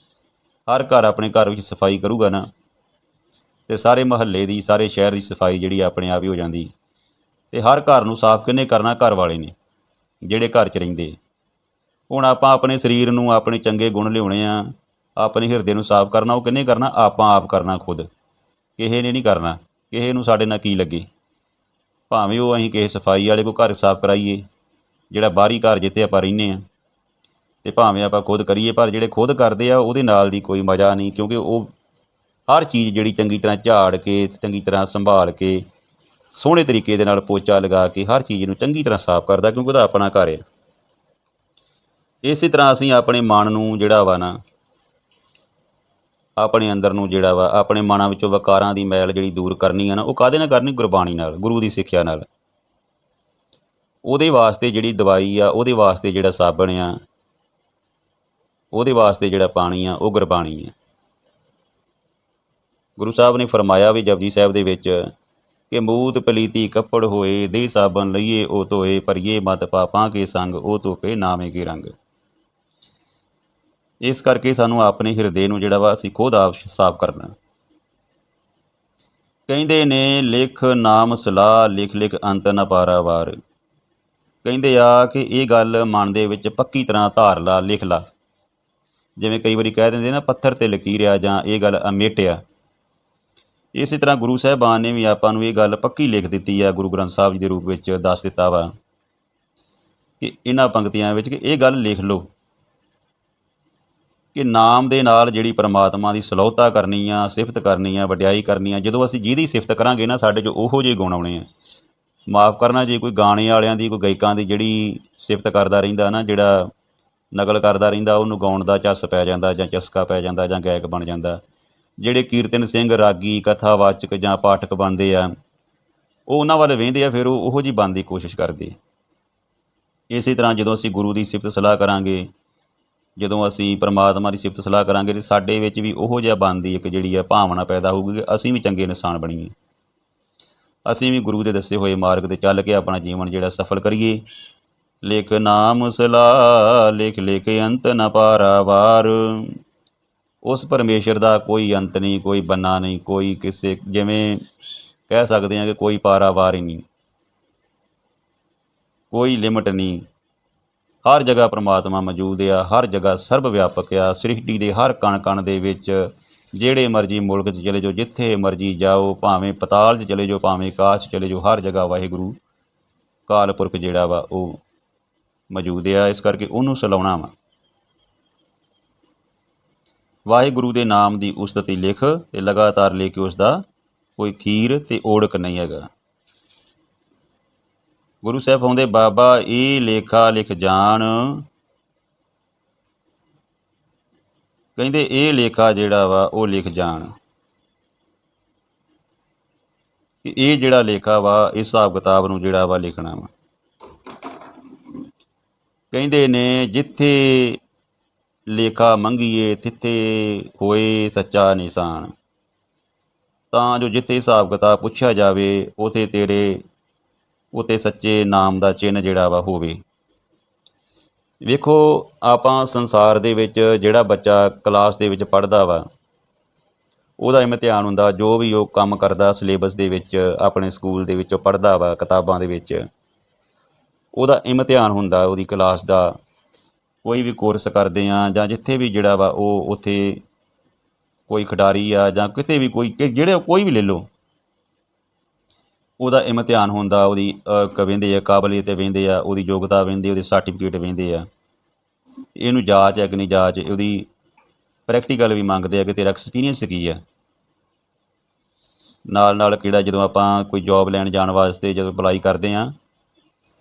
ਹਰ ਘਰ ਆਪਣੇ ਘਰ ਵਿੱਚ ਸਫ਼ਾਈ ਕਰੂਗਾ ਨਾ। ਤੇ ਸਾਰੇ ਮਹੱਲੇ ਦੀ, ਸਾਰੇ ਸ਼ਹਿਰ ਦੀ ਸਫ਼ਾਈ ਜਿਹੜੀ ਆਪਣੇ ਆਪ ਹੀ ਹੋ ਜਾਂਦੀ ਤੇ ਹਰ ਘਰ ਨੂੰ ਸਾਫ਼ ਕਿਹਨੇ ਕਰਨਾ ਘਰ ਵਾਲੇ ਨੇ, ਜਿਹੜੇ ਘਰ 'ਚ ਰਹਿੰਦੇ ਹੁਣ ਆਪਾਂ ਆਪਣੇ ਸਰੀਰ ਨੂੰ, ਆਪਣੇ ਚੰਗੇ ਗੁਣ ਲਿਆਉਣੇ ਆ, ਆਪਣੇ ਹਿਰਦੇ ਨੂੰ ਸਾਫ਼ ਕਰਨਾ, ਉਹ ਕਿਹਨੇ ਕਰਨਾ? ਆਪਾਂ ਆਪ ਕਰਨਾ ਖੁਦ। ਕਿਸੇ ਨੇ ਨਹੀਂ ਕਰਨਾ, ਕਿਸੇ ਨੂੰ ਸਾਡੇ ਨਾਲ ਕੀ ਲੱਗੇ? ਭਾਵੇਂ ਉਹ ਅਸੀਂ ਕਿਸੇ ਸਫ਼ਾਈ ਵਾਲੇ ਕੋ ਘਰ ਸਾਫ਼ ਕਰਾਈਏ, ਜਿਹੜਾ ਬਾਹਰੀ ਘਰ ਜਿੱਥੇ ਆਪਾਂ ਰਹਿੰਦੇ ਆ, ਤੇ ਭਾਵੇਂ ਆਪਾਂ ਖੁਦ ਕਰੀਏ, ਪਰ ਜਿਹੜੇ ਖੁਦ ਕਰਦੇ ਆ, ਉਹਦੇ ਨਾਲ ਦੀ ਕੋਈ ਮਜ਼ਾ ਨਹੀਂ, ਕਿਉਂਕਿ ਉਹ ਹਰ ਚੀਜ਼ ਜਿਹੜੀ ਚੰਗੀ ਤਰ੍ਹਾਂ ਝਾੜ ਕੇ, ਚੰਗੀ ਤਰ੍ਹਾਂ ਸੰਭਾਲ ਕੇ ਸੋਹਣੇ ਤਰੀਕੇ ਦੇ ਨਾਲ ਪੋਚਾ ਲਗਾ ਕੇ ਹਰ ਚੀਜ਼ ਨੂੰ ਚੰਗੀ ਤਰ੍ਹਾਂ ਸਾਫ਼ ਕਰਦਾ ਕਿਉਂਕਿ ਉਹਦਾ ਆਪਣਾ ਘਰ ਹੈ। ਇਸੇ ਤਰ੍ਹਾਂ ਅਸੀਂ ਆਪਣੇ ਮਨ ਨੂੰ ਜਿਹੜਾ ਵਾ ਨਾ, ਆਪਣੇ ਅੰਦਰ ਨੂੰ ਜਿਹੜਾ ਵਾ, ਆਪਣੇ ਮਨਾਂ ਵਿੱਚੋਂ ਵਕਾਰਾਂ ਦੀ ਮੈਲ ਜਿਹੜੀ ਦੂਰ ਕਰਨੀ ਆ ਨਾ, ਉਹ ਕਾਹਦੇ ਨਾਲ ਕਰਨੀ? ਗੁਰਬਾਣੀ ਨਾਲ, ਗੁਰੂ ਦੀ ਸਿੱਖਿਆ ਨਾਲ। ਉਹਦੇ ਵਾਸਤੇ ਜਿਹੜੀ ਦਵਾਈ ਆ, ਉਹਦੇ ਵਾਸਤੇ ਜਿਹੜਾ ਸਾਬਣ ਆ, ਉਹਦੇ ਵਾਸਤੇ ਜਿਹੜਾ ਪਾਣੀ ਆ, ਉਹ ਗੁਰਬਾਣੀ ਆ। ਗੁਰੂ ਸਾਹਿਬ ਨੇ ਫਰਮਾਇਆ ਵੀ ਜਪਜੀ ਸਾਹਿਬ ਦੇ ਵਿੱਚ ਕਿ ਮੂਤ ਪਲੀਤੀ ਕੱਪੜ ਹੋਏ, ਦੇ ਸਾਬਨ ਲਈਏ, ਉਹ ਧੋਏ, ਭਰੀਏ ਮਤ ਪਾਪਾਂ ਕੇ ਸੰਗ, ਉਹ ਧੋਪੇ ਨਾਮੇ ਕੇ ਰੰਗ। ਇਸ ਕਰਕੇ ਸਾਨੂੰ ਆਪਣੇ ਹਿਰਦੇ ਨੂੰ ਜਿਹੜਾ ਵਾ ਅਸੀਂ ਖੁਦ ਆਪ ਸਾਫ਼ ਕਰਨਾ। ਕਹਿੰਦੇ ਨੇ, ਲਿਖ ਨਾਮ ਸਲਾਹ, ਲਿਖ ਲਿਖ ਅੰਤ ਨ ਪਾਰਾਵਾਰ ਕਹਿੰਦੇ ਆ ਕਿ ਇਹ ਗੱਲ ਮਨ ਦੇ ਵਿੱਚ ਪੱਕੀ ਤਰ੍ਹਾਂ ਧਾਰ ਲਾ, ਲਿਖ ਲਾ। ਜਿਵੇਂ ਕਈ ਵਾਰੀ ਕਹਿ ਦਿੰਦੇ ਨਾ ਪੱਥਰ ਤੇ ਲਕੀਰ ਆ ਜਾਂ ਇਹ ਗੱਲ ਅਮਿਟ ਆ ਇਸੇ ਤਰ੍ਹਾਂ ਗੁਰੂ ਸਾਹਿਬਾਨ ਨੇ ਵੀ ਆਪਾਂ ਨੂੰ ਇਹ ਗੱਲ ਪੱਕੀ ਲਿਖ ਦਿੱਤੀ ਆ, ਗੁਰੂ ਗ੍ਰੰਥ ਸਾਹਿਬ ਜੀ ਦੇ ਰੂਪ ਵਿੱਚ ਦੱਸ ਦਿੱਤਾ ਵਾ ਕਿ ਇਹਨਾਂ ਪੰਕਤੀਆਂ ਵਿੱਚ ਕਿ ਇਹ ਗੱਲ ਲਿਖ ਲਓ ਕਿ ਨਾਮ ਦੇ ਨਾਲ ਜਿਹੜੀ ਪਰਮਾਤਮਾ ਦੀ ਸਲੋਤਾ ਕਰਨੀ ਆ, ਸਿਫਤ ਕਰਨੀ ਆ, ਵਡਿਆਈ ਕਰਨੀ ਆ, ਜਦੋਂ ਅਸੀਂ ਜਿਹਦੀ ਸਿਫਤ ਕਰਾਂਗੇ ਨਾ ਸਾਡੇ 'ਚ ਉਹੋ ਜਿਹੇ ਗੁਣ ਆਉਣੇ ਆ। ਮਾਫ ਕਰਨਾ ਜੇ ਕੋਈ ਗਾਣੇ ਵਾਲਿਆਂ ਦੀ, ਕੋਈ ਗਾਇਕਾਂ ਦੀ ਜਿਹੜੀ ਸਿਫਤ ਕਰਦਾ ਰਹਿੰਦਾ ਨਾ, ਜਿਹੜਾ ਨਕਲ ਕਰਦਾ ਰਹਿੰਦਾ, ਉਹਨੂੰ ਗਾਉਣ ਦਾ ਚੱਸ ਪੈ ਜਾਂਦਾ ਜਾਂ ਚਸਕਾ ਪੈ ਜਾਂਦਾ ਜਾਂ ਗਾਇਕ ਬਣ ਜਾਂਦਾ। ਜਿਹੜੇ ਕੀਰਤਨ ਸਿੰਘ ਰਾਗੀ, ਕਥਾਵਾਚਕ ਜਾਂ ਪਾਠਕ ਬਣਦੇ ਆ, ਉਹ ਉਹਨਾਂ ਵੱਲ ਵੇਖਦੇ ਆ, ਫਿਰ ਉਹ ਉਹੋ ਜੀ ਬਣਨ ਦੀ ਕੋਸ਼ਿਸ਼ ਕਰਦੇ ਇਸੇ ਤਰ੍ਹਾਂ ਜਦੋਂ ਅਸੀਂ ਗੁਰੂ ਦੀ ਸਿਫਤ ਸਲਾਹ ਕਰਾਂਗੇ, ਜਦੋਂ ਅਸੀਂ ਪਰਮਾਤਮਾ ਦੀ ਸਿਫਤ ਸਲਾਹ ਕਰਾਂਗੇ, ਤੇ ਸਾਡੇ ਵਿੱਚ ਵੀ ਉਹੋ ਜਿਹਾ ਬਣਦੀ ਇੱਕ ਜਿਹੜੀ ਆ ਭਾਵਨਾ ਪੈਦਾ ਹੋਊਗੀ ਕਿ ਅਸੀਂ ਵੀ ਚੰਗੇ ਇਨਸਾਨ ਬਣੀਏ। ਅਸੀਂ ਵੀ ਗੁਰੂ ਦੇ ਦੱਸੇ ਹੋਏ ਮਾਰਗ ਤੇ ਚੱਲ ਕੇ ਆਪਣਾ ਜੀਵਨ ਜਿਹੜਾ ਸਫਲ ਕਰੀਏ। ਲਿਖ ਨਾਮ ਸਲਾਹ ਲਿਖ ਲਿਖ ਅੰਤ ਨ ਪਾਰਾਵਾਰ। ਉਸ ਪਰਮੇਸ਼ਰ ਦਾ ਕੋਈ ਅੰਤ ਨਹੀਂ, ਕੋਈ ਬੰਨਾ ਨਹੀਂ, ਕੋਈ ਕਿਸੇ, ਜਿਵੇਂ ਕਹਿ ਸਕਦੇ ਹਾਂ ਕਿ ਕੋਈ ਪਾਰਾਵਾਰ ਹੀ ਨਹੀਂ। ਕੋਈ ਲਿਮਟ ਨਹੀਂ। ਹਰ ਜਗ੍ਹਾ ਪ੍ਰਮਾਤਮਾ ਮੌਜੂਦ ਆ, ਹਰ ਜਗ੍ਹਾ ਸਰਬ ਵਿਆਪਕ ਆ। ਸ੍ਰਿਸ਼ਟੀ ਦੇ ਹਰ ਕਣ ਕਣ ਦੇ ਵਿੱਚ ਜਿਹੜੇ ਮਰਜ਼ੀ ਮੁਲਕ 'ਚ ਚਲੇ ਜਾਓ, ਜਿੱਥੇ ਮਰਜ਼ੀ ਜਾਓ, ਭਾਵੇਂ ਪਤਾਲ 'ਚ ਚਲੇ ਜਾਓ, ਭਾਵੇਂ ਆਕਾਸ਼ 'ਚ ਚਲੇ ਜਾਓ, ਹਰ ਜਗ੍ਹਾ ਵਾਹਿਗੁਰੂ ਕਾਲ ਪੁਰਖ ਜਿਹੜਾ ਵਾ ਉਹ ਮੌਜੂਦ ਆ। ਇਸ ਕਰਕੇ ਉਹਨੂੰ ਸਲਾਉਣਾ ਵਾ। ਵਾਹਿਗੁਰੂ ਦੇ ਨਾਮ ਦੀ ਉਸਤਤੀ ਲਿਖ ਤੇ ਲਗਾਤਾਰ ਲੈ ਕੇ ਉਸ ਦਾ ਕੋਈ ਖੀਰ ਤੇ ਓੜਕ ਨਹੀਂ ਹੈਗਾ। ਗੁਰੂ ਸਾਹਿਬ ਆਉਂਦੇ, ਬਾਬਾ, ਇਹ ਲੇਖਾ ਲਿਖ ਜਾਣ। ਕਹਿੰਦੇ, ਇਹ ਲੇਖਾ ਜਿਹੜਾ ਵਾ, ਉਹ ਲਿਖ ਜਾਣ। ਕਿ ਇਹ ਜਿਹੜਾ ਲੇਖਾ ਵਾ, ਇਸ ਹਿਸਾਬ ਕਿਤਾਬ ਨੂੰ ਜਿਹੜਾ ਵਾ ਲਿਖਣਾ ਵਾ। ਕਹਿੰਦੇ ਨੇ, ਜਿੱਥੇ ਲੇਖਾ ਮੰਗੀਏ ਤਿੱਥੇ ਹੋਏ ਸੱਚਾ ਨਿਸ਼ਾਨ। ਤਾਂ ਜੋ ਜਿੱਥੇ ਹਿਸਾਬ ਕਿਤਾਬ ਪੁੱਛਿਆ ਜਾਵੇ, ਉਥੇ ਤੇਰੇ ਉਤੇ ਸੱਚੇ ਨਾਮ ਦਾ ਚਿੰਨ੍ਹ ਜਿਹੜਾ ਵਾ ਹੋਵੇ। ਵੇਖੋ, ਆਪਾਂ ਸੰਸਾਰ ਦੇ ਵਿੱਚ ਜਿਹੜਾ ਬੱਚਾ ਕਲਾਸ ਦੇ ਵਿੱਚ ਪੜ੍ਹਦਾ ਵਾ, ਉਹਦਾ ਇਮਤਿਹਾਨ ਹੁੰਦਾ, ਜੋ ਵੀ ਉਹ ਕੰਮ ਕਰਦਾ ਸਿਲੇਬਸ ਦੇ ਵਿੱਚ, ਆਪਣੇ ਸਕੂਲ ਦੇ ਵਿੱਚੋਂ ਪੜ੍ਹਦਾ ਵਾ, ਕਿਤਾਬਾਂ ਦੇ ਵਿੱਚ, ਉਹਦਾ ਇਮਤਿਹਾਨ ਹੁੰਦਾ, ਉਹਦੀ ਕਲਾਸ ਦਾ। ਕੋਈ ਵੀ ਕੋਰਸ ਕਰਦੇ ਆ ਜਾਂ ਜਿੱਥੇ ਵੀ ਜਿਹੜਾ ਵਾ ਉਹ ਉੱਥੇ ਕੋਈ ਖਿਡਾਰੀ ਆ ਜਾਂ ਕਿਤੇ ਵੀ ਕੋਈ ਜਿਹੜੇ ਕੋਈ ਵੀ ਲੈ ਲਓ ਉਹਦਾ ਇਮਤਿਹਾਨ ਹੁੰਦਾ ਉਹਦੀ ਅ, ਵਹਿੰਦੇ ਆ ਕਾਬਲੀਅਤ ਵਹਿੰਦੇ ਆ ਉਹਦੀ ਯੋਗਤਾ ਵਹਿੰਦੇ ਉਹਦੇ ਸਰਟੀਫਿਕੇਟ ਵਹਿੰਦੇ ਆ। ਇਹਨੂੰ ਜਾਂਚ ਹੈ ਕਿ ਨਹੀਂ ਜਾਂਚ ਉਹਦੀ ਪ੍ਰੈਕਟੀਕਲ ਵੀ ਮੰਗਦੇ ਆ ਕਿ ਤੇਰਾ ਐਕਸਪੀਰੀਅੰਸ ਕੀ ਆ। ਨਾਲ ਨਾਲ ਕਿਹੜਾ ਜਦੋਂ ਆਪਾਂ ਕੋਈ ਜੌਬ ਲੈਣ ਜਾਣ ਵਾਸਤੇ ਜਦੋਂ ਅਪਲਾਈ ਕਰਦੇ ਆ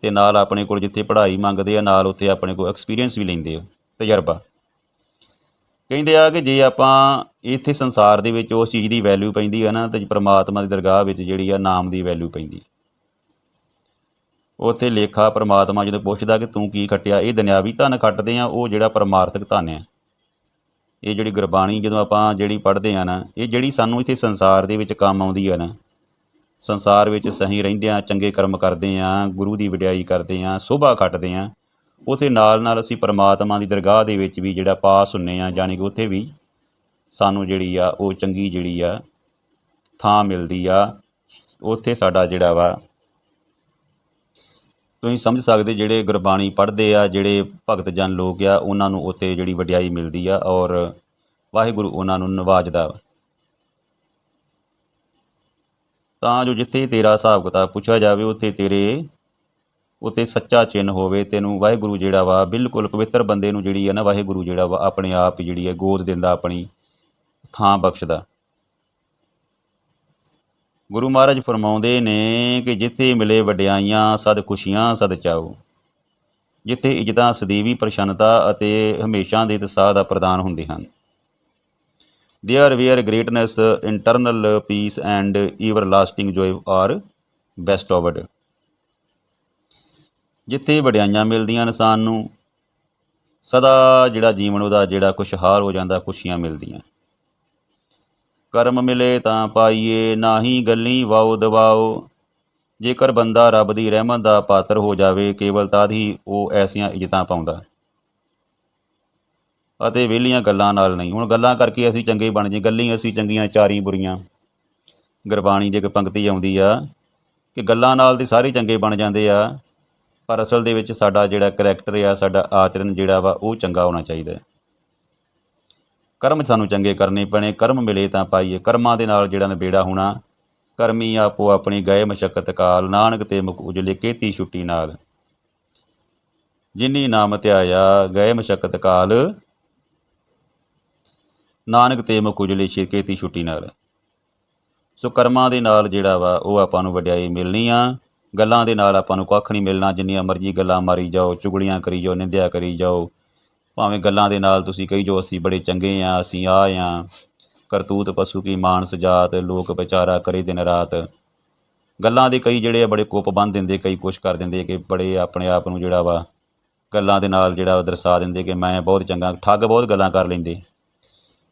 ਤੇ ਨਾਲ ਆਪਣੇ ਕੋਲ ਜਿੱਥੇ ਪੜ੍ਹਾਈ ਮੰਗਦੇ ਆ, ਨਾਲ ਉੱਥੇ ਆਪਣੇ ਕੋਲ ਐਕਸਪੀਰੀਅੰਸ ਵੀ ਲੈਂਦੇ ਆ, ਤਜਰਬਾ। ਕਹਿੰਦੇ ਆ ਕਿ ਜੇ ਆਪਾਂ ਇੱਥੇ ਸੰਸਾਰ ਦੇ ਵਿੱਚ ਉਸ ਚੀਜ਼ ਦੀ ਵੈਲਿਊ ਪੈਂਦੀ ਆ ਨਾ, ਤੇ ਪ੍ਰਮਾਤਮਾ ਦੀ ਦਰਗਾਹ ਵਿੱਚ ਜਿਹੜੀ ਆ ਨਾਮ ਦੀ ਵੈਲਿਊ ਪੈਂਦੀ। ਉੱਥੇ ਲੇਖਾ ਪ੍ਰਮਾਤਮਾ ਜਦੋਂ ਪੁੱਛਦਾ ਕਿ ਤੂੰ ਕੀ ਖੱਟਿਆ, ਇਹ ਦੁਨਿਆਵੀ ਧਨ ਖੱਟਦੇ ਆ, ਉਹ ਜਿਹੜਾ ਪਰਮਾਰਥਕ ਧਨ ਆ। ਇਹ ਜਿਹੜੀ ਗੁਰਬਾਣੀ ਜਦੋਂ ਆਪਾਂ ਜਿਹੜੀ ਪੜ੍ਹਦੇ ਆ ਨਾ, ਇਹ ਜਿਹੜੀ ਸਾਨੂੰ ਇੱਥੇ ਸੰਸਾਰ ਦੇ ਵਿੱਚ ਕੰਮ ਆਉਂਦੀ ਆ ਨਾ ਸੰਸਾਰ ਵਿੱਚ ਸਹੀ ਰਹਿੰਦੇ ਆ ਚੰਗੇ ਕਰਮ ਕਰਦੇ ਆ, ਗੁਰੂ ਦੀ ਵਡਿਆਈ ਕਰਦੇ ਆ, ਸੋਭਾ ਕੱਟਦੇ ਆ ਉਥੇ ਨਾਲ ਨਾਲ ਅਸੀਂ ਪਰਮਾਤਮਾ ਦੀ ਦਰਗਾਹ ਦੇ ਵਿੱਚ ਵੀ ਜਿਹੜਾ ਪਾਸ ਹੁੰਨੇ ਆ ਯਾਨੀ ਕਿ ਉੱਥੇ ਵੀ ਸਾਨੂੰ ਜਿਹੜੀ ਆ, ਉਹ ਚੰਗੀ ਜਿਹੜੀ ਆ, ਥਾਂ ਮਿਲਦੀ ਆ, ਉੱਥੇ ਸਾਡਾ ਜਿਹੜਾ ਵਾ। ਤੁਸੀਂ ਸਮਝ ਸਕਦੇ ਜਿਹੜੇ ਗੁਰਬਾਣੀ ਪੜ੍ਹਦੇ ਆ, ਜਿਹੜੇ ਭਗਤ ਜਨ ਲੋਕ ਆ, ਉਹਨਾਂ ਨੂੰ ਉੱਥੇ ਜਿਹੜੀ ਵਡਿਆਈ ਮਿਲਦੀ ਆ ਔਰ ਵਾਹਿਗੁਰੂ ਉਹਨਾਂ ਨੂੰ ਨਵਾਜਦਾ ਵਾ ਤਾਂ ਜੋ ਜਿੱਥੇ ਤੇਰਾ ਹਿਸਾਬ ਕਿਤਾਬ ਪੁੱਛਿਆ ਜਾਵੇ, ਉੱਥੇ ਤੇਰੇ ਉੱਥੇ ਸੱਚਾ ਚਿੰਨ ਹੋਵੇ, ਤੈਨੂੰ ਵਾਹਿਗੁਰੂ ਜਿਹੜਾ ਵਾ ਬਿਲਕੁਲ ਪਵਿੱਤਰ ਬੰਦੇ ਨੂੰ ਜਿਹੜੀ ਹੈ ਨਾ ਵਾਹਿਗੁਰੂ ਜਿਹੜਾ ਵਾ ਆਪਣੇ ਆਪ ਜਿਹੜੀ ਹੈ ਗੋਦ ਦਿੰਦਾ, ਆਪਣੀ ਥਾਂ ਬਖਸ਼ਦਾ। ਗੁਰੂ ਮਹਾਰਾਜ ਫਰਮਾਉਂਦੇ ਨੇ ਕਿ ਜਿੱਥੇ ਮਿਲੇ ਵਡਿਆਈਆਂ, ਸਦ ਖੁਸ਼ੀਆਂ, ਸਦ ਚਾਓ। ਜਿੱਥੇ ਇੱਜ਼ਤਾਂ, ਸਦੀਵੀ ਪ੍ਰਸੰਨਤਾ ਅਤੇ ਹਮੇਸ਼ਾ ਦੇ ਉਤਸ਼ਾਹ ਦਾ ਪ੍ਰਦਾਨ ਹੁੰਦੇ ਹਨ। There where greatness internal peace and everlasting joy are best of it ਜਿੱਥੇ ਵਡਿਆਈਆਂ ਮਿਲਦੀਆਂ ਇਨਸਾਨ ਨੂੰ ਸਦਾ ਜਿਹੜਾ ਜੀਵਨ ਉਹਦਾ ਜਿਹੜਾ ਖੁਸ਼ਹਾਲ ਹੋ ਜਾਂਦਾ, ਖੁਸ਼ੀਆਂ ਮਿਲਦੀਆਂ। ਕਰਮ ਮਿਲੇ ਤਾਂ ਪਾਈਏ, ਨਾਹੀ ਗੱਲੀ ਵਾਓ ਦਵਾਓ। ਜੇਕਰ ਬੰਦਾ ਰੱਬ ਦੀ ਰਹਿਮਤ ਦਾ ਪਾਤਰ ਹੋ ਜਾਵੇ, ਕੇਵਲ ਤਦ ਹੀ ਉਹ ਐਸੀਆਂ ਇੱਜ਼ਤਾਂ ਪਾਉਂਦਾ। ਅਤੇ ਵਿਹਲੀਆਂ ਗੱਲਾਂ ਨਾਲ ਨਹੀਂ। ਹੁਣ ਗੱਲਾਂ ਕਰਕੇ ਅਸੀਂ ਚੰਗੇ ਬਣ ਜੇ ਗੱਲਾਂ ਅਸੀਂ ਚੰਗੀਆਂ ਚਾਰੀ ਬੁਰੀਆਂ। ਗੁਰਬਾਣੀ ਦੀ ਇੱਕ ਪੰਕਤੀ ਆਉਂਦੀ ਆ ਕਿ ਗੱਲਾਂ ਨਾਲ ਤੇ ਸਾਰੇ ਚੰਗੇ ਬਣ ਜਾਂਦੇ ਆ, ਪਰ ਅਸਲ ਦੇ ਵਿੱਚ ਸਾਡਾ ਜਿਹੜਾ ਕਰੈਕਟਰ ਆ, ਸਾਡਾ ਆਚਰਣ ਜਿਹੜਾ ਵਾ, ਉਹ ਚੰਗਾ ਹੋਣਾ ਚਾਹੀਦਾ ਹੈ। ਕਰਮ ਸਾਨੂੰ ਚੰਗੇ ਕਰਨੇ ਪੈਣੇ। ਕਰਮ ਮਿਲੇ ਤਾਂ ਪਾਈਏ। ਕਰਮਾਂ ਦੇ ਨਾਲ ਜਿਹੜਾ ਨਿਬੇੜਾ ਹੋਣਾ, ਕਰਮੀ ਆਪੋ ਆਪਣੀ ਗਏ ਮਸ਼ਕਤ ਕਾਲ, ਨਾਨਕ ਤੇ ਮੁਖ ਉਜਲੇ ਕੀਤੀ ਛੁੱਟੀ ਨਾਲ। ਜਿਨੀ ਨਾਮ ਧਿਆਇਆ, ਗਏ ਮਸ਼ਕਤ ਕਾਲ ਨਾਨਕ ਤੇ ਮੁਖ ਉਜਲੇ ਕੀਤੀ ਛੁੱਟੀ ਨਾਲ। ਸੋ ਕਰਮਾਂ ਦੇ ਨਾਲ ਜਿਹੜਾ ਵਾ, ਉਹ ਆਪਾਂ ਨੂੰ ਵਡਿਆਈ ਮਿਲਣੀ ਆ। ਗੱਲਾਂ ਦੇ ਨਾਲ ਆਪਾਂ ਨੂੰ ਕੱਖ ਨਹੀਂ ਮਿਲਣਾ। ਜਿੰਨੀਆਂ ਮਰਜ਼ੀ ਗੱਲਾਂ ਮਾਰੀ ਜਾਓ, ਚੁਗਲੀਆਂ ਕਰੀ ਜਾਓ, ਨਿੰਦਿਆ ਕਰੀ ਜਾਓ। ਭਾਵੇਂ ਗੱਲਾਂ ਦੇ ਨਾਲ ਤੁਸੀਂ ਕਹੀ ਜੋ ਅਸੀਂ ਬੜੇ ਚੰਗੇ ਆ, ਅਸੀਂ ਆ ਆ। ਕਰਤੂਤ, ਪਸ਼ੂ ਕੀ ਮਾਨਸ ਜਾਤ, ਲੋਕ ਵਿਚਾਰਾ ਕਰੇ ਦਿਨ ਰਾਤ। ਗੱਲਾਂ ਦੇ ਕਈ ਜਿਹੜੇ ਆ, ਬੜੇ ਕੁੱਪ ਬੰਨ ਦਿੰਦੇ, ਕਈ ਕੁਛ ਕਰ ਦਿੰਦੇ ਕਿ ਬੜੇ ਆਪਣੇ ਆਪ ਨੂੰ ਜਿਹੜਾ ਵਾ, ਗੱਲਾਂ ਦੇ ਨਾਲ ਜਿਹੜਾ ਉਹ ਦਰਸਾ ਦਿੰਦੇ ਕਿ ਮੈਂ ਬਹੁਤ ਚੰਗਾ, ਠੱਗ ਬਹੁਤ ਗੱਲਾਂ ਕਰ ਲੈਂਦੇ।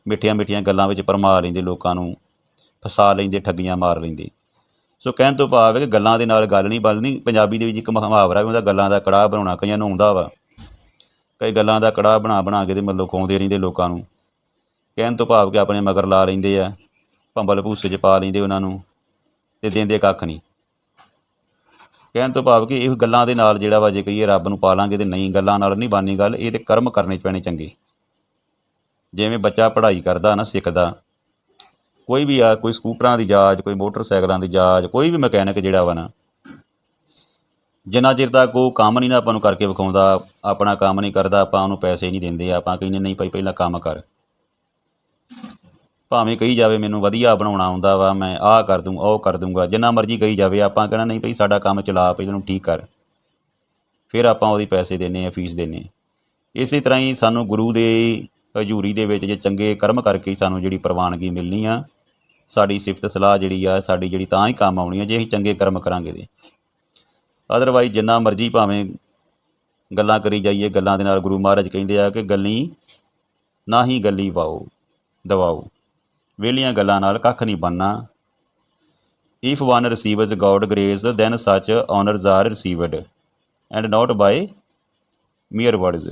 ਮਿੱਠੀਆਂ ਮਿੱਠੀਆਂ ਗੱਲਾਂ ਵਿੱਚ ਭਰਮਾ ਲੈਂਦੇ, ਲੋਕਾਂ ਨੂੰ ਫਸਾ ਲੈਂਦੇ, ਠੱਗੀਆਂ ਮਾਰ ਲੈਂਦੇ। ਸੋ ਕਹਿਣ ਤੋਂ ਭਾਵ ਹੈ ਕਿ ਗੱਲਾਂ ਦੇ ਨਾਲ ਗੱਲ ਨਹੀਂ ਬਣਨੀ ਪੰਜਾਬੀ ਦੇ ਵਿੱਚ ਇੱਕ ਮੁਹਾਵਰਾ ਵੀ ਹੁੰਦਾ, ਗੱਲਾਂ ਦਾ ਕੜਾਹ ਬਣਾਉਣਾ, ਕਈਆਂ ਨੂੰ ਆਉਂਦਾ ਵਾ। ਕਈ ਗੱਲਾਂ ਦਾ ਕੜਾਹ ਬਣਾ ਬਣਾ ਕੇ ਤੇ ਮਤਲਬ ਖਵਾਉਂਦੇ ਰਹਿੰਦੇ ਲੋਕਾਂ ਨੂੰ। ਕਹਿਣ ਤੋਂ ਭਾਵ ਕਿ ਆਪਣੇ ਮਗਰ ਲਾ ਲੈਂਦੇ ਆ, ਭੰਬਲ ਭੂਸੇ 'ਚ ਪਾ ਲੈਂਦੇ ਉਹਨਾਂ ਨੂੰ ਤੇ ਦਿੰਦੇ ਕੱਖ ਨਹੀਂ। ਕਹਿਣ ਤੋਂ ਭਾਵ ਕਿ ਇਹ ਗੱਲਾਂ ਦੇ ਨਾਲ ਜਿਹੜਾ ਵਾ ਜੇ ਕਹੀਏ ਰੱਬ ਨੂੰ ਪਾਲਾਂਗੇ ਤੇ ਨਹੀਂ, ਗੱਲਾਂ ਨਾਲ ਨਹੀਂ ਬਾਨੀ ਗੱਲ, ਇਹ ਤੇ ਕਰਮ ਕਰਨੇ ਪੈਣੇ ਚੰਗੇ। ਜਿਵੇਂ ਬੱਚਾ ਪੜ੍ਹਾਈ ਕਰਦਾ ਨਾ ਸਿੱਖਦਾ, ਕੋਈ ਵੀ ਆ, ਕੋਈ ਸਕੂਟਰਾਂ ਦੀ ਜਾਂਚ, ਕੋਈ ਮੋਟਰਸਾਈਕਲਾਂ ਦੀ ਜਾਂਚ, ਕੋਈ ਵੀ ਮਕੈਨਿਕ ਜਿਹੜਾ ਵਾ ਨਾ, ਜਿੰਨਾ ਚਿਰ ਤੱਕ ਉਹ ਕੰਮ ਨਹੀਂ ਨਾ ਆਪਾਂ ਨੂੰ ਕਰਕੇ ਵਿਖਾਉਂਦਾ, ਆਪਣਾ ਕੰਮ ਨਹੀਂ ਕਰਦਾ, ਆਪਾਂ ਉਹਨੂੰ ਪੈਸੇ ਨਹੀਂ ਦਿੰਦੇ, ਆਪਾਂ ਕਹਿੰਦੇ ਨਹੀਂ ਭਾਈ ਪਹਿਲਾਂ ਕੰਮ ਕਰ। ਭਾਵੇਂ ਕਹੀ ਜਾਵੇ ਮੈਨੂੰ ਵਧੀਆ ਬਣਾਉਣਾ ਆਉਂਦਾ ਵਾ, ਮੈਂ ਆਹ ਕਰ ਦੂੰ, ਉਹ ਕਰ ਦੂੰਗਾ, ਜਿੰਨਾ ਮਰਜ਼ੀ ਕਹੀ ਜਾਵੇ, ਆਪਾਂ ਕਹਿਣਾ ਨਹੀਂ ਭਾਈ ਸਾਡਾ ਕੰਮ ਚਲਾ ਭਾਈ ਨੂੰ ਠੀਕ ਕਰ। ਫਿਰ ਆਪਾਂ ਉਹਦੀ ਪੈਸੇ ਦੇਣੇ ਆ ਫੀਸ ਦੇਣੇ ਇਸੇ ਤਰ੍ਹਾਂ ਹੀ ਸਾਨੂੰ ਗੁਰੂ ਦੇ ਹਜ਼ੂਰੀ ਦੇ ਵਿੱਚ ਜੇ ਚੰਗੇ ਕਰਮ ਕਰਕੇ ਹੀ ਸਾਨੂੰ ਜਿਹੜੀ ਪ੍ਰਵਾਨਗੀ ਮਿਲਣੀ ਆ, ਸਾਡੀ ਸਿਫਤ ਸਲਾਹ ਜਿਹੜੀ ਆ, ਸਾਡੀ ਜਿਹੜੀ ਤਾਂ ਹੀ ਕੰਮ ਆਉਣੀ ਆ, ਜੇ ਅਸੀਂ ਚੰਗੇ ਕਰਮ ਕਰਾਂਗੇ ਤੇ। ਅਦਰਵਾਈਜ਼ ਜਿੰਨਾ ਮਰਜ਼ੀ ਭਾਵੇਂ ਗੱਲਾਂ ਕਰੀ ਜਾਈਏ, ਗੱਲਾਂ ਦੇ ਨਾਲ ਗੁਰੂ ਮਹਾਰਾਜ ਕਹਿੰਦੇ ਆ ਕਿ ਗੱਲੀ ਨਾ ਹੀ ਗੱਲੀ ਵਾਓ, ਦਵਾਓ। ਵਿਹਲੀਆਂ ਗੱਲਾਂ ਨਾਲ ਕੱਖ ਨਹੀਂ ਬਣਨਾ। If one receives God grace then such honours are received and not by mere words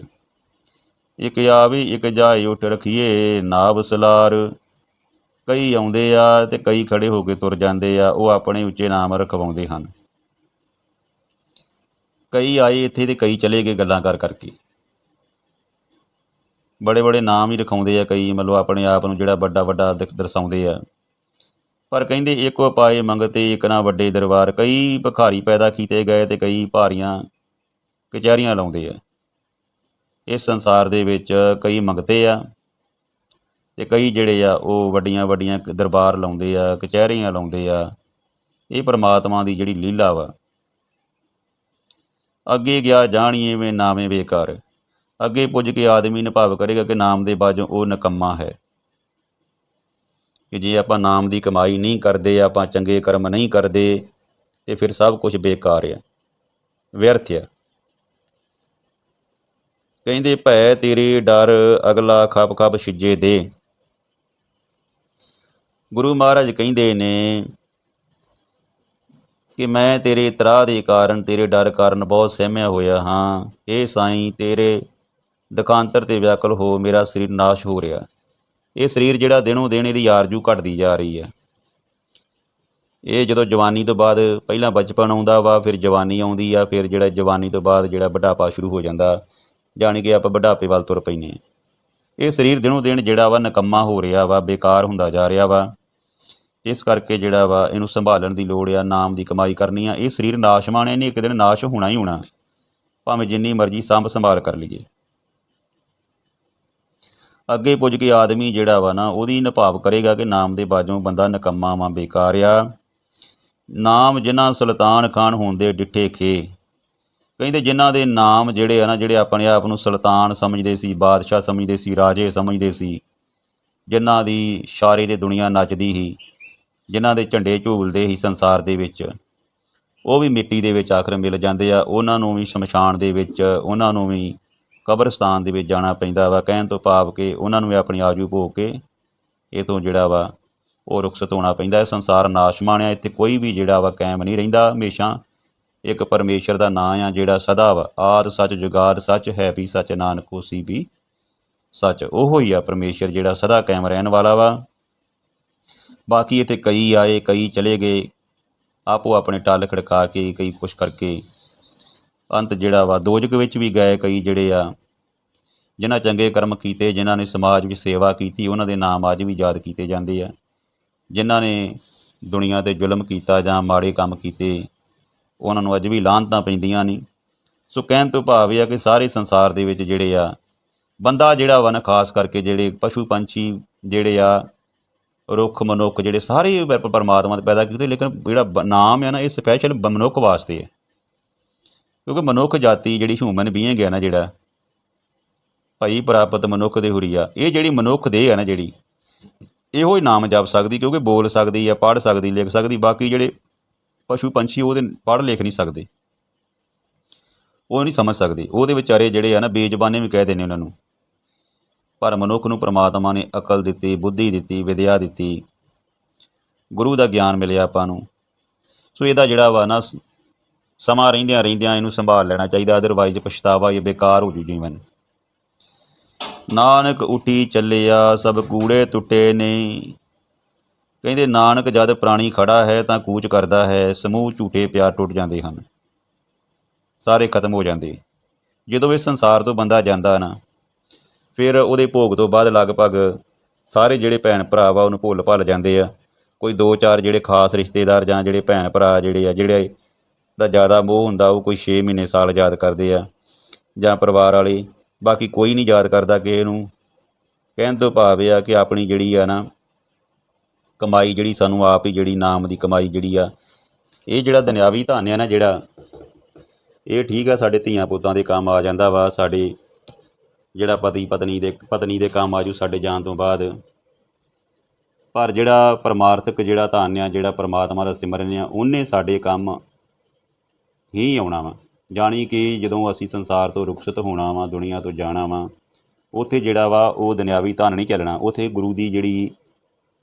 ਇੱਕ ਆਵੇ ਇੱਕ ਜਾਏ ਉੱਠ ਰਖੀਏ, ਨਾਵ ਸਲਾਰ। ਕਈ ਆਉਂਦੇ ਆ ਤੇ ਕਈ ਖੜੇ ਹੋ ਕੇ ਤੁਰ ਜਾਂਦੇ ਆ, ਉਹ ਆਪਣੇ ਉੱਚੇ ਨਾਮ ਰਖਵਾਉਂਦੇ ਹਨ। ਕਈ ਆਏ ਇੱਥੇ ਤੇ ਕਈ ਚਲੇ ਗਏ ਗੱਲਾਂ ਕਰ ਕਰਕੇ। ਬੜੇ ਬੜੇ ਨਾਮ ਹੀ ਰਖਾਉਂਦੇ ਆ ਕਈ, ਮਤਲਬ ਆਪਣੇ ਆਪ ਨੂੰ ਜਿਹੜਾ ਵੱਡਾ ਵੱਡਾ ਦਰਸਾਉਂਦੇ ਆ। ਪਰ ਕਹਿੰਦੇ ਇੱਕੋ ਪਾਏ ਮੰਗਤੇ, ਇੱਕ ਨਾ ਵੱਡੇ ਦਰਬਾਰ। ਕਈ ਭਿਖਾਰੀ ਪੈਦਾ ਕੀਤੇ ਗਏ ਤੇ ਕਈ ਭਾਰੀਆਂ ਕਚਹਿਰੀਆਂ ਲਾਉਂਦੇ ਆ। ਇਸ ਸੰਸਾਰ ਦੇ ਵਿੱਚ ਕਈ ਮੰਗਤੇ ਆ ਤੇ ਕਈ ਜਿਹੜੇ ਆ ਉਹ ਵੱਡੀਆਂ ਵੱਡੀਆਂ ਦਰਬਾਰ ਲਾਉਂਦੇ ਆ, ਕਚਹਿਰੀਆਂ ਲਾਉਂਦੇ ਆ। ਇਹ ਪ੍ਰਮਾਤਮਾ ਦੀ ਜਿਹੜੀ ਲੀਲਾ ਵਾ। ਅੱਗੇ ਗਿਆ ਜਾਣੀਏ ਵੇ ਨਾਵੇਂ ਬੇਕਾਰ। ਅੱਗੇ ਪੁੱਜ ਕੇ ਆਦਮੀ ਨਿਭਾਵ ਕਰੇਗਾ ਕਿ ਨਾਮ ਦੇ ਬਾਝੋਂ ਉਹ ਨਕੰਮਾ ਹੈ। ਕਿ ਜੇ ਆਪਾਂ ਨਾਮ ਦੀ ਕਮਾਈ ਨਹੀਂ ਕਰਦੇ, ਆਪਾਂ ਚੰਗੇ ਕਰਮ ਨਹੀਂ ਕਰਦੇ, ਤੇ ਫਿਰ ਸਭ ਕੁਝ ਬੇਕਾਰ ਆ, ਵਿਅਰਥ ਆ। ਕਹਿੰਦੇ, ਭੈ ਤੇਰੇ ਡਰ ਅਗਲਾ ਖਪ ਖਪ ਛਿਜੇ ਦੇ। ਗੁਰੂ ਮਹਾਰਾਜ ਕਹਿੰਦੇ ਨੇ ਕਿ ਮੈਂ ਤੇਰੇ ਤਰਾਹ ਦੇ ਕਾਰਨ, ਤੇਰੇ ਡਰ ਕਾਰਨ ਬਹੁਤ ਸਹਿਮਿਆ ਹੋਇਆ ਹਾਂ। ਇਹ ਸਾਈਂ ਤੇਰੇ ਦੁਖਾਂਤਰ ਤੇ ਵਿਆਕਲ ਹੋ, ਮੇਰਾ ਸਰੀਰ ਨਾਸ਼ ਹੋ ਰਿਹਾ। ਇਹ ਸਰੀਰ ਜਿਹੜਾ ਦਿਨੋਂ ਦਿਨ ਇਹਦੀ ਆਰਜੂ ਘਟਦੀ ਜਾ ਰਹੀ ਹੈ। ਇਹ ਜਦੋਂ ਜਵਾਨੀ ਤੋਂ ਬਾਅਦ, ਪਹਿਲਾਂ ਬਚਪਨ ਆਉਂਦਾ ਵਾ, ਫਿਰ ਜਵਾਨੀ ਆਉਂਦੀ ਆ, ਫਿਰ ਜਿਹੜਾ ਜਵਾਨੀ ਤੋਂ ਬਾਅਦ ਜਿਹੜਾ ਬੁਢਾਪਾ ਸ਼ੁਰੂ ਹੋ ਜਾਂਦਾ। ਜਾਣੀ ਕਿ ਆਪਾਂ ਬੁਢਾਪੇ ਵੱਲ ਤੁਰ ਪੈਂਦੇ ਹਾਂ। ਇਹ ਸਰੀਰ ਦਿਨੋਂ ਦਿਨ ਜਿਹੜਾ ਵਾ ਨਕੰਮਾ ਹੋ ਰਿਹਾ ਵਾ, ਬੇਕਾਰ ਹੁੰਦਾ ਜਾ ਰਿਹਾ ਵਾ। ਇਸ ਕਰਕੇ ਜਿਹੜਾ ਵਾ ਇਹਨੂੰ ਸੰਭਾਲਣ ਦੀ ਲੋੜ ਆ, ਨਾਮ ਦੀ ਕਮਾਈ ਕਰਨੀ ਆ। ਇਹ ਸਰੀਰ ਨਾਸ਼ਵਾਨ ਇਹਨੇ ਇੱਕ ਦਿਨ ਨਾਸ਼ ਹੋਣਾ ਹੀ ਹੋਣਾ। ਭਾਵੇਂ ਜਿੰਨੀ ਮਰਜ਼ੀ ਸੰਭ ਸੰਭਾਲ ਕਰ ਲਈਏ। ਅੱਗੇ ਪੁੱਜ ਕੇ ਆਦਮੀ ਜਿਹੜਾ ਵਾ ਨਾ, ਉਹਦੀ ਨਿਭਾਵ ਕਰੇਗਾ ਕਿ ਨਾਮ ਦੇ ਬਾਝੋਂ ਬੰਦਾ ਨਕੰਮਾ ਵਾ, ਬੇਕਾਰ ਆ। ਨਾਮ ਜਿਨ੍ਹਾਂ ਸੁਲਤਾਨ ਖਾਨ ਹੁੰਦੇ ਡਿੱਠੇ ਖੇ ਕਹਿੰਦੇ ਜਿਨ੍ਹਾਂ ਦੇ ਨਾਮ ਜਿਹੜੇ ਆ ਨਾ, ਜਿਹੜੇ ਆਪਣੇ ਆਪ ਨੂੰ ਸੁਲਤਾਨ ਸਮਝਦੇ ਸੀ, ਬਾਦਸ਼ਾਹ ਸਮਝਦੇ ਸੀ, ਰਾਜੇ ਸਮਝਦੇ ਸੀ, ਜਿਨ੍ਹਾਂ ਦੀ ਇਸ਼ਾਰੇ ਦੇ ਦੁਨੀਆ ਨੱਚਦੀ ਸੀ, ਜਿਨ੍ਹਾਂ ਦੇ ਝੰਡੇ ਝੂਲਦੇ ਸੀ ਸੰਸਾਰ ਦੇ ਵਿੱਚ, ਉਹ ਵੀ ਮਿੱਟੀ ਦੇ ਵਿੱਚ ਆਖਰ ਮਿਲ ਜਾਂਦੇ ਆ, ਉਹਨਾਂ ਨੂੰ ਵੀ ਸ਼ਮਸ਼ਾਨ ਦੇ ਵਿੱਚ, ਉਹਨਾਂ ਨੂੰ ਵੀ ਕਬਰਸਤਾਨ ਦੇ ਵਿੱਚ ਜਾਣਾ ਪੈਂਦਾ ਵਾ, ਕਹਿਣ ਤੋਂ ਭਾਵ ਕਿ ਉਹਨਾਂ ਨੂੰ ਵੀ ਆਪਣੀ ਆਜੂ ਭੋਗ ਕੇ ਇਹ ਤੋਂ ਜਿਹੜਾ ਵਾ, ਉਹ ਰੁਖਸਤ ਹੋਣਾ ਪੈਂਦਾ ਹੈ, ਸੰਸਾਰ ਨਾਸ਼ਮਾਨ ਆ, ਇੱਥੇ ਕੋਈ ਵੀ ਜਿਹੜਾ ਵਾ ਕਾਇਮ ਨਹੀਂ ਰਹਿੰਦਾ ਹਮੇਸ਼ਾ। ਇੱਕ ਪਰਮੇਸ਼ਰ ਦਾ ਨਾਂ ਆ ਜਿਹੜਾ ਸਦਾ ਵਾ। ਆਦ ਸੱਚ, ਜੁਗਾਦ ਸੱਚ, ਹੈ ਵੀ ਸੱਚ, ਨਾਨਕ ਹੋਸੀ ਵੀ ਸੱਚ। ਉਹ ਹੀ ਆ ਪਰਮੇਸ਼ਰ ਜਿਹੜਾ ਸਦਾ ਕਾਇਮ ਰਹਿਣ ਵਾਲਾ ਵਾ। ਬਾਕੀ ਇੱਥੇ ਕਈ ਆਏ, ਕਈ ਚਲੇ ਗਏ। ਆਪੋ ਆਪਣੇ ਟੱਲ ਖੜਕਾ ਕੇ, ਕਈ ਕੁਛ ਕਰਕੇ। ਅੰਤ ਜਿਹੜਾ ਵਾ, ਦੋਜਕ ਵਿੱਚ ਵੀ ਗਏ ਕਈ ਜਿਹੜੇ ਆ। ਜਿਨ੍ਹਾਂ ਚੰਗੇ ਕਰਮ ਕੀਤੇ, ਜਿਨ੍ਹਾਂ ਨੇ ਸਮਾਜ ਵਿੱਚ ਸੇਵਾ ਕੀਤੀ, ਉਹਨਾਂ ਦੇ ਨਾਮ ਅੱਜ ਵੀ ਯਾਦ ਕੀਤੇ ਜਾਂਦੇ ਆ। ਜਿਨ੍ਹਾਂ ਨੇ ਦੁਨੀਆ ਤੇ ਜ਼ੁਲਮ ਕੀਤਾ ਜਾਂ ਮਾੜੇ ਕੰਮ ਕੀਤੇ ਉਹਨਾਂ ਨੂੰ ਅੱਜ ਵੀ ਲਾਹਨਤਾਂ ਪੈਂਦੀਆਂ ਨਹੀਂ ਸੋ ਕਹਿਣ ਤੋਂ ਭਾਵ ਇਹ ਆ ਕਿ ਸਾਰੇ ਸੰਸਾਰ ਦੇ ਵਿੱਚ ਜਿਹੜੇ ਆ, ਬੰਦਾ ਜਿਹੜਾ ਵਾ ਨਾ, ਖਾਸ ਕਰਕੇ ਜਿਹੜੇ ਪਸ਼ੂ ਪੰਛੀ ਜਿਹੜੇ ਆ, ਰੁੱਖ ਮਨੁੱਖ ਜਿਹੜੇ ਸਾਰੇ ਪਰਮਾਤਮਾ ਦੇ ਪੈਦਾ ਕੀਤੇ, ਲੇਕਿਨ ਜਿਹੜਾ ਬ- ਨਾਮ ਹੈ ਨਾ, ਇਹ ਸਪੈਸ਼ਲ ਮਨੁੱਖ ਵਾਸਤੇ ਹੈ ਕਿਉਂਕਿ ਮਨੁੱਖ ਜਾਤੀ ਜਿਹੜੀ ਹਿਊਮਨ ਬੀਇੰਗ ਹੈ ਨਾ ਜਿਹੜਾ, ਭਾਈ ਪ੍ਰਾਪਤ ਮਨੁੱਖ ਦੇ ਹੁਰੀਆ ਇਹ ਜਿਹੜੀ ਮਨੁੱਖ ਦੇ ਹੈ ਨਾ ਜਿਹੜੀ, ਇਹੋ ਹੀ ਨਾਮ ਜਪ ਸਕਦੀ, ਕਿਉਂਕਿ ਬੋਲ ਸਕਦੀ ਆ, ਪੜ੍ਹ ਸਕਦੀ, ਲਿਖ ਸਕਦੀ, ਬਾਕੀ ਜਿਹੜੇ ਪਸ਼ੂ ਪੰਛੀ ਉਹਦੇ ਪੜ੍ਹ ਲਿਖ ਨਹੀਂ ਸਕਦੇ। ਉਹ ਨਹੀਂ ਸਮਝ ਸਕਦੇ। ਉਹਦੇ ਵਿਚਾਰੇ ਜਿਹੜੇ ਆ ਨਾ, ਬੇਜ਼ਬਾਨੇ ਵੀ ਕਹਿ ਦਿੰਦੇ ਉਹਨਾਂ ਨੂੰ। ਪਰ ਮਨੁੱਖ ਨੂੰ ਪ੍ਰਮਾਤਮਾ ਨੇ ਅਕਲ ਦਿੱਤੀ, ਬੁੱਧੀ ਦਿੱਤੀ, ਵਿਦਿਆ ਦਿੱਤੀ। ਗੁਰੂ ਦਾ ਗਿਆਨ ਮਿਲਿਆ ਆਪਾਂ ਨੂੰ। ਸੋ ਇਹਦਾ ਜਿਹੜਾ ਵਾ ਨਾ, ਸਮਾਂ ਰਹਿੰਦਿਆਂ ਰਹਿੰਦਿਆਂ ਇਹਨੂੰ ਸੰਭਾਲ ਲੈਣਾ ਚਾਹੀਦਾ। ਅਦਰਵਾਈਜ਼ ਪਛਤਾਵਾ ਇਹ ਬੇਕਾਰ ਹੋ ਜੂ ਜੀਵਨ। ਨਾਨਕ ਉਠੀ ਚੱਲਿਆ, ਸਭ ਕੂੜੇ ਟੁੱਟੇ ਨੇ ਕਹਿੰਦੇ, ਨਾਨਕ ਜਦ ਪ੍ਰਾਣੀ ਖੜਾ ਹੈ ਤਾਂ ਕੂਚ ਕਰਦਾ ਹੈ, ਸਮੂਹ ਝੂਠੇ ਪਿਆਰ ਟੁੱਟ ਜਾਂਦੇ ਹਨ, ਸਾਰੇ ਖਤਮ ਹੋ ਜਾਂਦੇ। ਜਦੋਂ ਇਸ ਸੰਸਾਰ ਤੋਂ ਬੰਦਾ ਜਾਂਦਾ ਨਾ, ਫਿਰ ਉਹਦੇ ਭੋਗ ਤੋਂ ਬਾਅਦ ਲਗਭਗ ਸਾਰੇ ਜਿਹੜੇ ਭੈਣ ਭਰਾ ਵਾ ਉਹਨੂੰ ਭੁੱਲ ਭੱਲ ਜਾਂਦੇ ਆ। ਕੋਈ ਦੋ ਚਾਰ ਜਿਹੜੇ ਖਾਸ ਰਿਸ਼ਤੇਦਾਰ ਜਾਂ ਜਿਹੜੇ ਭੈਣ ਭਰਾ ਜਿਹੜੇ ਆ, ਜਿਹੜੇ ਦਾ ਜ਼ਿਆਦਾ ਮੋਹ ਹੁੰਦਾ, ਉਹ ਕੋਈ 6 ਮਹੀਨੇ ਸਾਲ ਯਾਦ ਕਰਦੇ ਆ। ਜਾਂ ਪਰਿਵਾਰ ਵਾਲੇ, ਬਾਕੀ ਕੋਈ ਨਹੀਂ ਯਾਦ ਕਰਦਾ ਕਿ ਇਹਨੂੰ ਕਹਿਣ ਤੋਂ ਭਾਵ ਇਹ ਆ ਕਿ ਆਪਣੀ ਜਿਹੜੀ ਆ ਨਾ ਕਮਾਈ ਜਿਹੜੀ ਸਾਨੂੰ ਆਪ ਹੀ ਜਿਹੜੀ ਨਾਮ ਦੀ ਕਮਾਈ ਜਿਹੜੀ ਆ, ਇਹ ਜਿਹੜਾ ਦੁਨਿਆਵੀ ਧਨ ਆ ਨਾ ਜਿਹੜਾ, ਇਹ ਠੀਕ ਆ, ਸਾਡੇ ਧੀਆਂ ਪੁੱਤਾਂ ਦੇ ਕੰਮ ਆ ਜਾਂਦਾ ਵਾ, ਸਾਡੇ ਜਿਹੜਾ ਪਤੀ ਪਤਨੀ ਦੇ ਪਤਨੀ ਦੇ ਕੰਮ ਆਜੂ ਸਾਡੇ ਜਾਣ ਤੋਂ ਬਾਅਦ। ਪਰ ਜਿਹੜਾ ਪਰਮਾਰਥਕ ਜਿਹੜਾ ਧਨ ਆ, ਜਿਹੜਾ ਪਰਮਾਤਮਾ ਦਾ ਸਿਮਰਨ ਆ, ਉਹਨੇ ਸਾਡੇ ਕੰਮ ਹੀ ਆਉਣਾ ਵਾ। ਜਾਣੀ ਕਿ ਜਦੋਂ ਅਸੀਂ ਸੰਸਾਰ ਤੋਂ ਰੁਖਸਤ ਹੋਣਾ ਵਾ, ਦੁਨੀਆ ਤੋਂ ਜਾਣਾ ਵਾ, ਉੱਥੇ ਜਿਹੜਾ ਵਾ ਉਹ ਦੁਨਿਆਵੀ ਧਨ ਨਹੀਂ ਚੱਲਣਾ, ਉੱਥੇ ਗੁਰੂ ਦੀ ਜਿਹੜੀ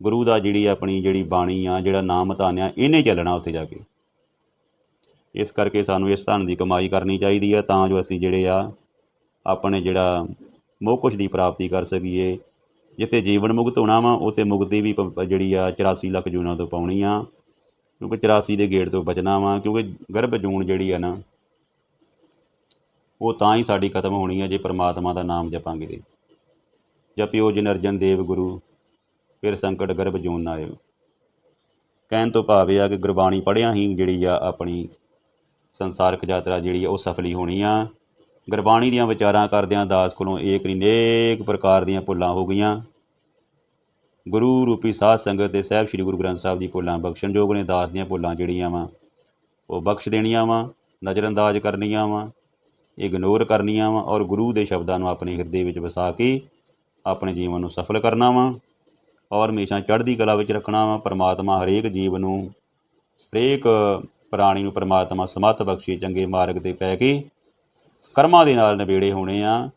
ਗੁਰੂ ਦਾ ਜਿਹੜੀ ਆਪਣੀ ਜਿਹੜੀ ਬਾਣੀ ਆ, ਜਿਹੜਾ ਨਾਮ ਧਨ ਆ, ਇਹਨੇ ਚੱਲਣਾ ਉੱਥੇ ਜਾ ਕੇ। ਇਸ ਕਰਕੇ ਸਾਨੂੰ ਇਸ ਧਨ ਦੀ ਕਮਾਈ ਕਰਨੀ ਚਾਹੀਦੀ ਹੈ ਤਾਂ ਜੋ ਅਸੀਂ ਜਿਹੜੇ ਆ, ਆਪਣੇ ਜਿਹੜਾ ਮੋਕਸ਼ ਦੀ ਪ੍ਰਾਪਤੀ ਕਰ ਸਕੀਏ। ਜਿੱਥੇ ਜੀਵਨ ਮੁਕਤ ਹੋਣਾ ਵਾ, ਉੱਥੇ ਮੁਕਤੀ ਵੀ ਜਿਹੜੀ ਆ 84 ਲੱਖ ਜੂਨਾਂ ਤੋਂ ਪਾਉਣੀ ਆ। ਕਿਉਂਕਿ 84 ਦੇ ਗੇੜ ਤੋਂ ਬਚਣਾ ਵਾ, ਕਿਉਂਕਿ ਗਰਭ ਜੂਨ ਜਿਹੜੀ ਆ ਨਾ, ਉਹ ਤਾਂ ਹੀ ਸਾਡੀ ਖਤਮ ਹੋਣੀ ਆ, ਜੇ ਪ੍ਰਮਾਤਮਾ ਦਾ ਨਾਮ ਜਪਾਂਗੇ ਤੇ। ਜਪਿਓ ਜਿਨ ਅਰਜਨ ਦੇਵ ਗੁਰੂ ਫਿਰ ਸੰਕਟ ਗਰਭ ਜੂਨ ਨਾ ਆਇਓ। ਕਹਿਣ ਤੋਂ ਭਾਵ ਇਹ ਆ ਕਿ ਗੁਰਬਾਣੀ ਪੜ੍ਹਿਆ ਹੀ ਜਿਹੜੀ ਆ ਆਪਣੀ ਸੰਸਾਰਕ ਯਾਤਰਾ ਜਿਹੜੀ ਆ ਉਹ ਸਫਲੀ ਹੋਣੀ ਆ। ਗੁਰਬਾਣੀ ਦੀਆਂ ਵਿਚਾਰਾਂ ਕਰਦਿਆਂ ਦਾਸ ਕੋਲੋਂ ਏਕ ਨਹੀਂ ਨੇਕ ਪ੍ਰਕਾਰ ਦੀਆਂ ਭੁੱਲਾਂ ਹੋ ਗਈਆਂ। ਗੁਰੂ ਰੂਪੀ ਸਾਧ ਸੰਗਤ ਤੇ ਸਾਹਿਬ ਸ੍ਰੀ ਗੁਰੂ ਗ੍ਰੰਥ ਸਾਹਿਬ ਦੀ ਭੁੱਲਾਂ ਬਖਸ਼ਣਯੋਗ ਨੇ, ਦਾਸ ਦੀਆਂ ਭੁੱਲਾਂ ਜਿਹੜੀਆਂ ਵਾ, ਉਹ ਬਖਸ਼ ਦੇਣੀਆਂ ਵਾ, ਨਜ਼ਰਅੰਦਾਜ਼ ਕਰਨੀਆਂ ਵਾ, ਇਗਨੋਰ ਕਰਨੀਆਂ ਵਾ ਔਰ ਗੁਰੂ ਦੇ ਸ਼ਬਦਾਂ ਨੂੰ ਆਪਣੇ ਹਿਰਦੇ ਵਿੱਚ ਵਸਾ ਕੇ ਆਪਣੇ ਜੀਵਨ ਨੂੰ ਸਫਲ ਕਰਨਾ ਵਾ। ਔਰ ਹਮੇਸ਼ਾ ਚੜ੍ਹਦੀ ਕਲਾ ਵਿੱਚ ਰੱਖਣਾ ਵਾ, ਪਰਮਾਤਮਾ ਹਰੇਕ ਜੀਵ ਨੂੰ, ਹਰੇਕ ਪ੍ਰਾਣੀ ਨੂੰ ਪਰਮਾਤਮਾ ਸਮੱਤ ਬਖਸ਼ੇ, ਚੰਗੇ ਮਾਰਗ ਤੇ ਪੈ ਕੇ ਕਰਮਾਂ ਦੇ ਨਾਲ ਨਿਬੇੜੇ ਹੋਣੇ ਆ।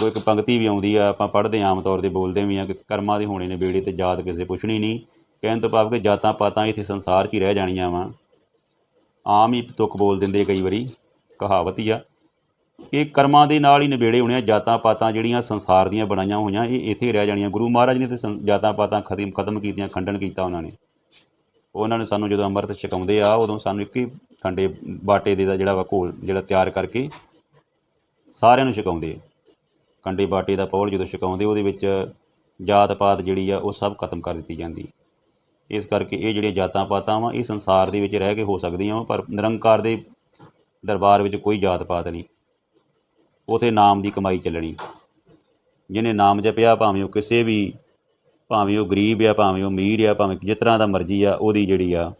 ਕੋਈ ਇੱਕ ਪੰਕਤੀ ਵੀ ਆਉਂਦੀ ਆ, ਆਪਾਂ ਪੜ੍ਹਦੇ ਆਮ ਤੌਰ ਤੇ, ਬੋਲਦੇ ਵੀ ਆ ਕਿ ਕਰਮਾਂ ਦੇ ਹੋਣੇ ਨਿਬੇੜੇ ਤੇ ਜਾਤ ਕਿਸੇ ਪੁੱਛਣੀ ਨਹੀਂ। ਕਹਿਣ ਤੋਂ ਭਾਵ ਕਿ ਜਾਤਾਂ ਪਾਤਾਂ ਇੱਥੇ ਸੰਸਾਰ 'ਚ ਹੀ ਰਹਿ ਜਾਣੀਆਂ ਵਾ। ਆਮ ਹੀ ਤੁੱਕ ਬੋਲ ਦਿੰਦੇ ਕਈ ਵਾਰੀ, ਕਹਾਵਤ ਹੀ ਆ। ਇਹ ਕਰਮਾਂ ਦੇ ਨਾਲ ਹੀ ਨਿਬੇੜੇ ਹੋਣੇ ਆ, ਜਾਤਾਂ ਪਾਤਾਂ ਜਿਹੜੀਆਂ ਸੰਸਾਰ ਦੀਆਂ ਬਣਾਈਆਂ ਹੋਈਆਂ, ਇਹ ਇੱਥੇ ਰਹਿ ਜਾਣੀਆਂ। ਗੁਰੂ ਮਹਾਰਾਜ ਨੇ ਤੇ ਸੰ- ਜਾਤਾਂ ਪਾਤਾਂ ਖਤਮ ਖਤਮ ਕੀਤੀਆਂ, ਖੰਡਨ ਕੀਤਾ ਉਹਨਾਂ ਨੇ। ਉਹਨਾਂ ਨੇ ਸਾਨੂੰ ਜਦੋਂ ਅੰਮ੍ਰਿਤ ਛਕਾਉਂਦੇ ਆ, ਉਦੋਂ ਸਾਨੂੰ ਇੱਕ ਹੀ ਖੰਡੇ ਬਾਟੇ ਦੇ ਦਾ ਜਿਹੜਾ ਵਾ ਘੋਲ, ਜਿਹੜਾ ਤਿਆਰ ਕਰਕੇ ਸਾਰਿਆਂ ਨੂੰ ਛਕਾਉਂਦੇ ਆ। ਕੰਡੇ ਬਾਟੇ ਦਾ ਪੌਲ ਜਦੋਂ ਛਕਾਉਂਦੇ, ਉਹਦੇ ਵਿੱਚ ਜਾਤ ਪਾਤ ਜਿਹੜੀ ਆ, ਉਹ ਸਭ ਖਤਮ ਕਰ ਦਿੱਤੀ ਜਾਂਦੀ। ਇਸ ਕਰਕੇ ਇਹ ਜਿਹੜੀਆਂ ਜਾਤਾਂ ਪਾਤਾਂ ਵਾ, ਇਹ ਸੰਸਾਰ ਦੇ ਵਿੱਚ ਰਹਿ ਕੇ ਹੋ ਸਕਦੀਆਂ ਵਾ, ਪਰ ਨਿਰੰਕਾਰ ਦੇ ਦਰਬਾਰ ਵਿੱਚ ਕੋਈ ਜਾਤ ਪਾਤ ਨਹੀਂ। ਉਥੇ ਨਾਮ ਦੀ ਕਮਾਈ ਚੱਲਣੀ। ਜਿਹਨੇ ਨਾਮ ਜਪਿਆ, ਭਾਵੇਂ ਉਹ ਕਿਸੇ ਵੀ, ਭਾਵੇਂ ਉਹ ਗਰੀਬ ਆ, ਭਾਵੇਂ ਉਹ ਅਮੀਰ ਆ, ਭਾਵੇਂ ਜਿਸ ਤਰ੍ਹਾਂ ਦਾ ਮਰਜ਼ੀ ਆ, ਉਹਦੀ ਜਿਹੜੀ ਆ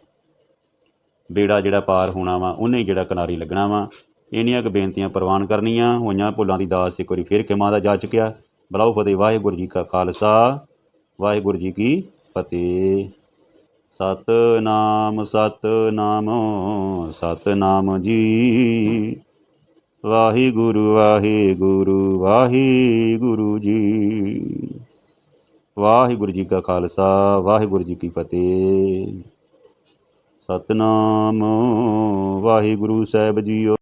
ਬੇੜਾ ਜਿਹੜਾ ਪਾਰ ਹੋਣਾ ਵਾ, ਉਹਨੇ ਜਿਹੜਾ ਕਿਨਾਰੀ ਲੱਗਣਾ ਵਾ। ਇਹਨੀਆਂ ਕੁ ਬੇਨਤੀਆਂ ਪ੍ਰਵਾਨ ਕਰਨੀਆਂ, ਹੋਈਆਂ ਭੁੱਲਾਂ ਦੀ ਦਾਸ ਇੱਕ ਵਾਰੀ ਫਿਰ ਕਿਮਾਂ ਦਾ ਜਾ ਚੁੱਕਿਆ। ਬਲਾਉ ਫਤਿਹ, ਵਾਹਿਗੁਰੂ ਜੀ ਕਾ ਖਾਲਸਾ, ਵਾਹਿਗੁਰੂ ਜੀ ਕੀ ਫਤਿਹ। ਸਤਨਾਮ ਸਤਨਾਮ ਸਤਨਾਮ ਜੀ। ਵਾਹਿਗੁਰੂ ਵਾਹਿਗੁਰੂ ਵਾਹਿਗੁਰੂ ਜੀ। ਵਾਹਿਗੁਰੂ ਜੀ ਕਾ ਖਾਲਸਾ, ਵਾਹਿਗੁਰੂ ਜੀ ਕੀ ਫਤਿਹ। ਸਤਨਾਮ ਵਾਹਿਗੁਰੂ ਸਾਹਿਬ ਜੀਓ।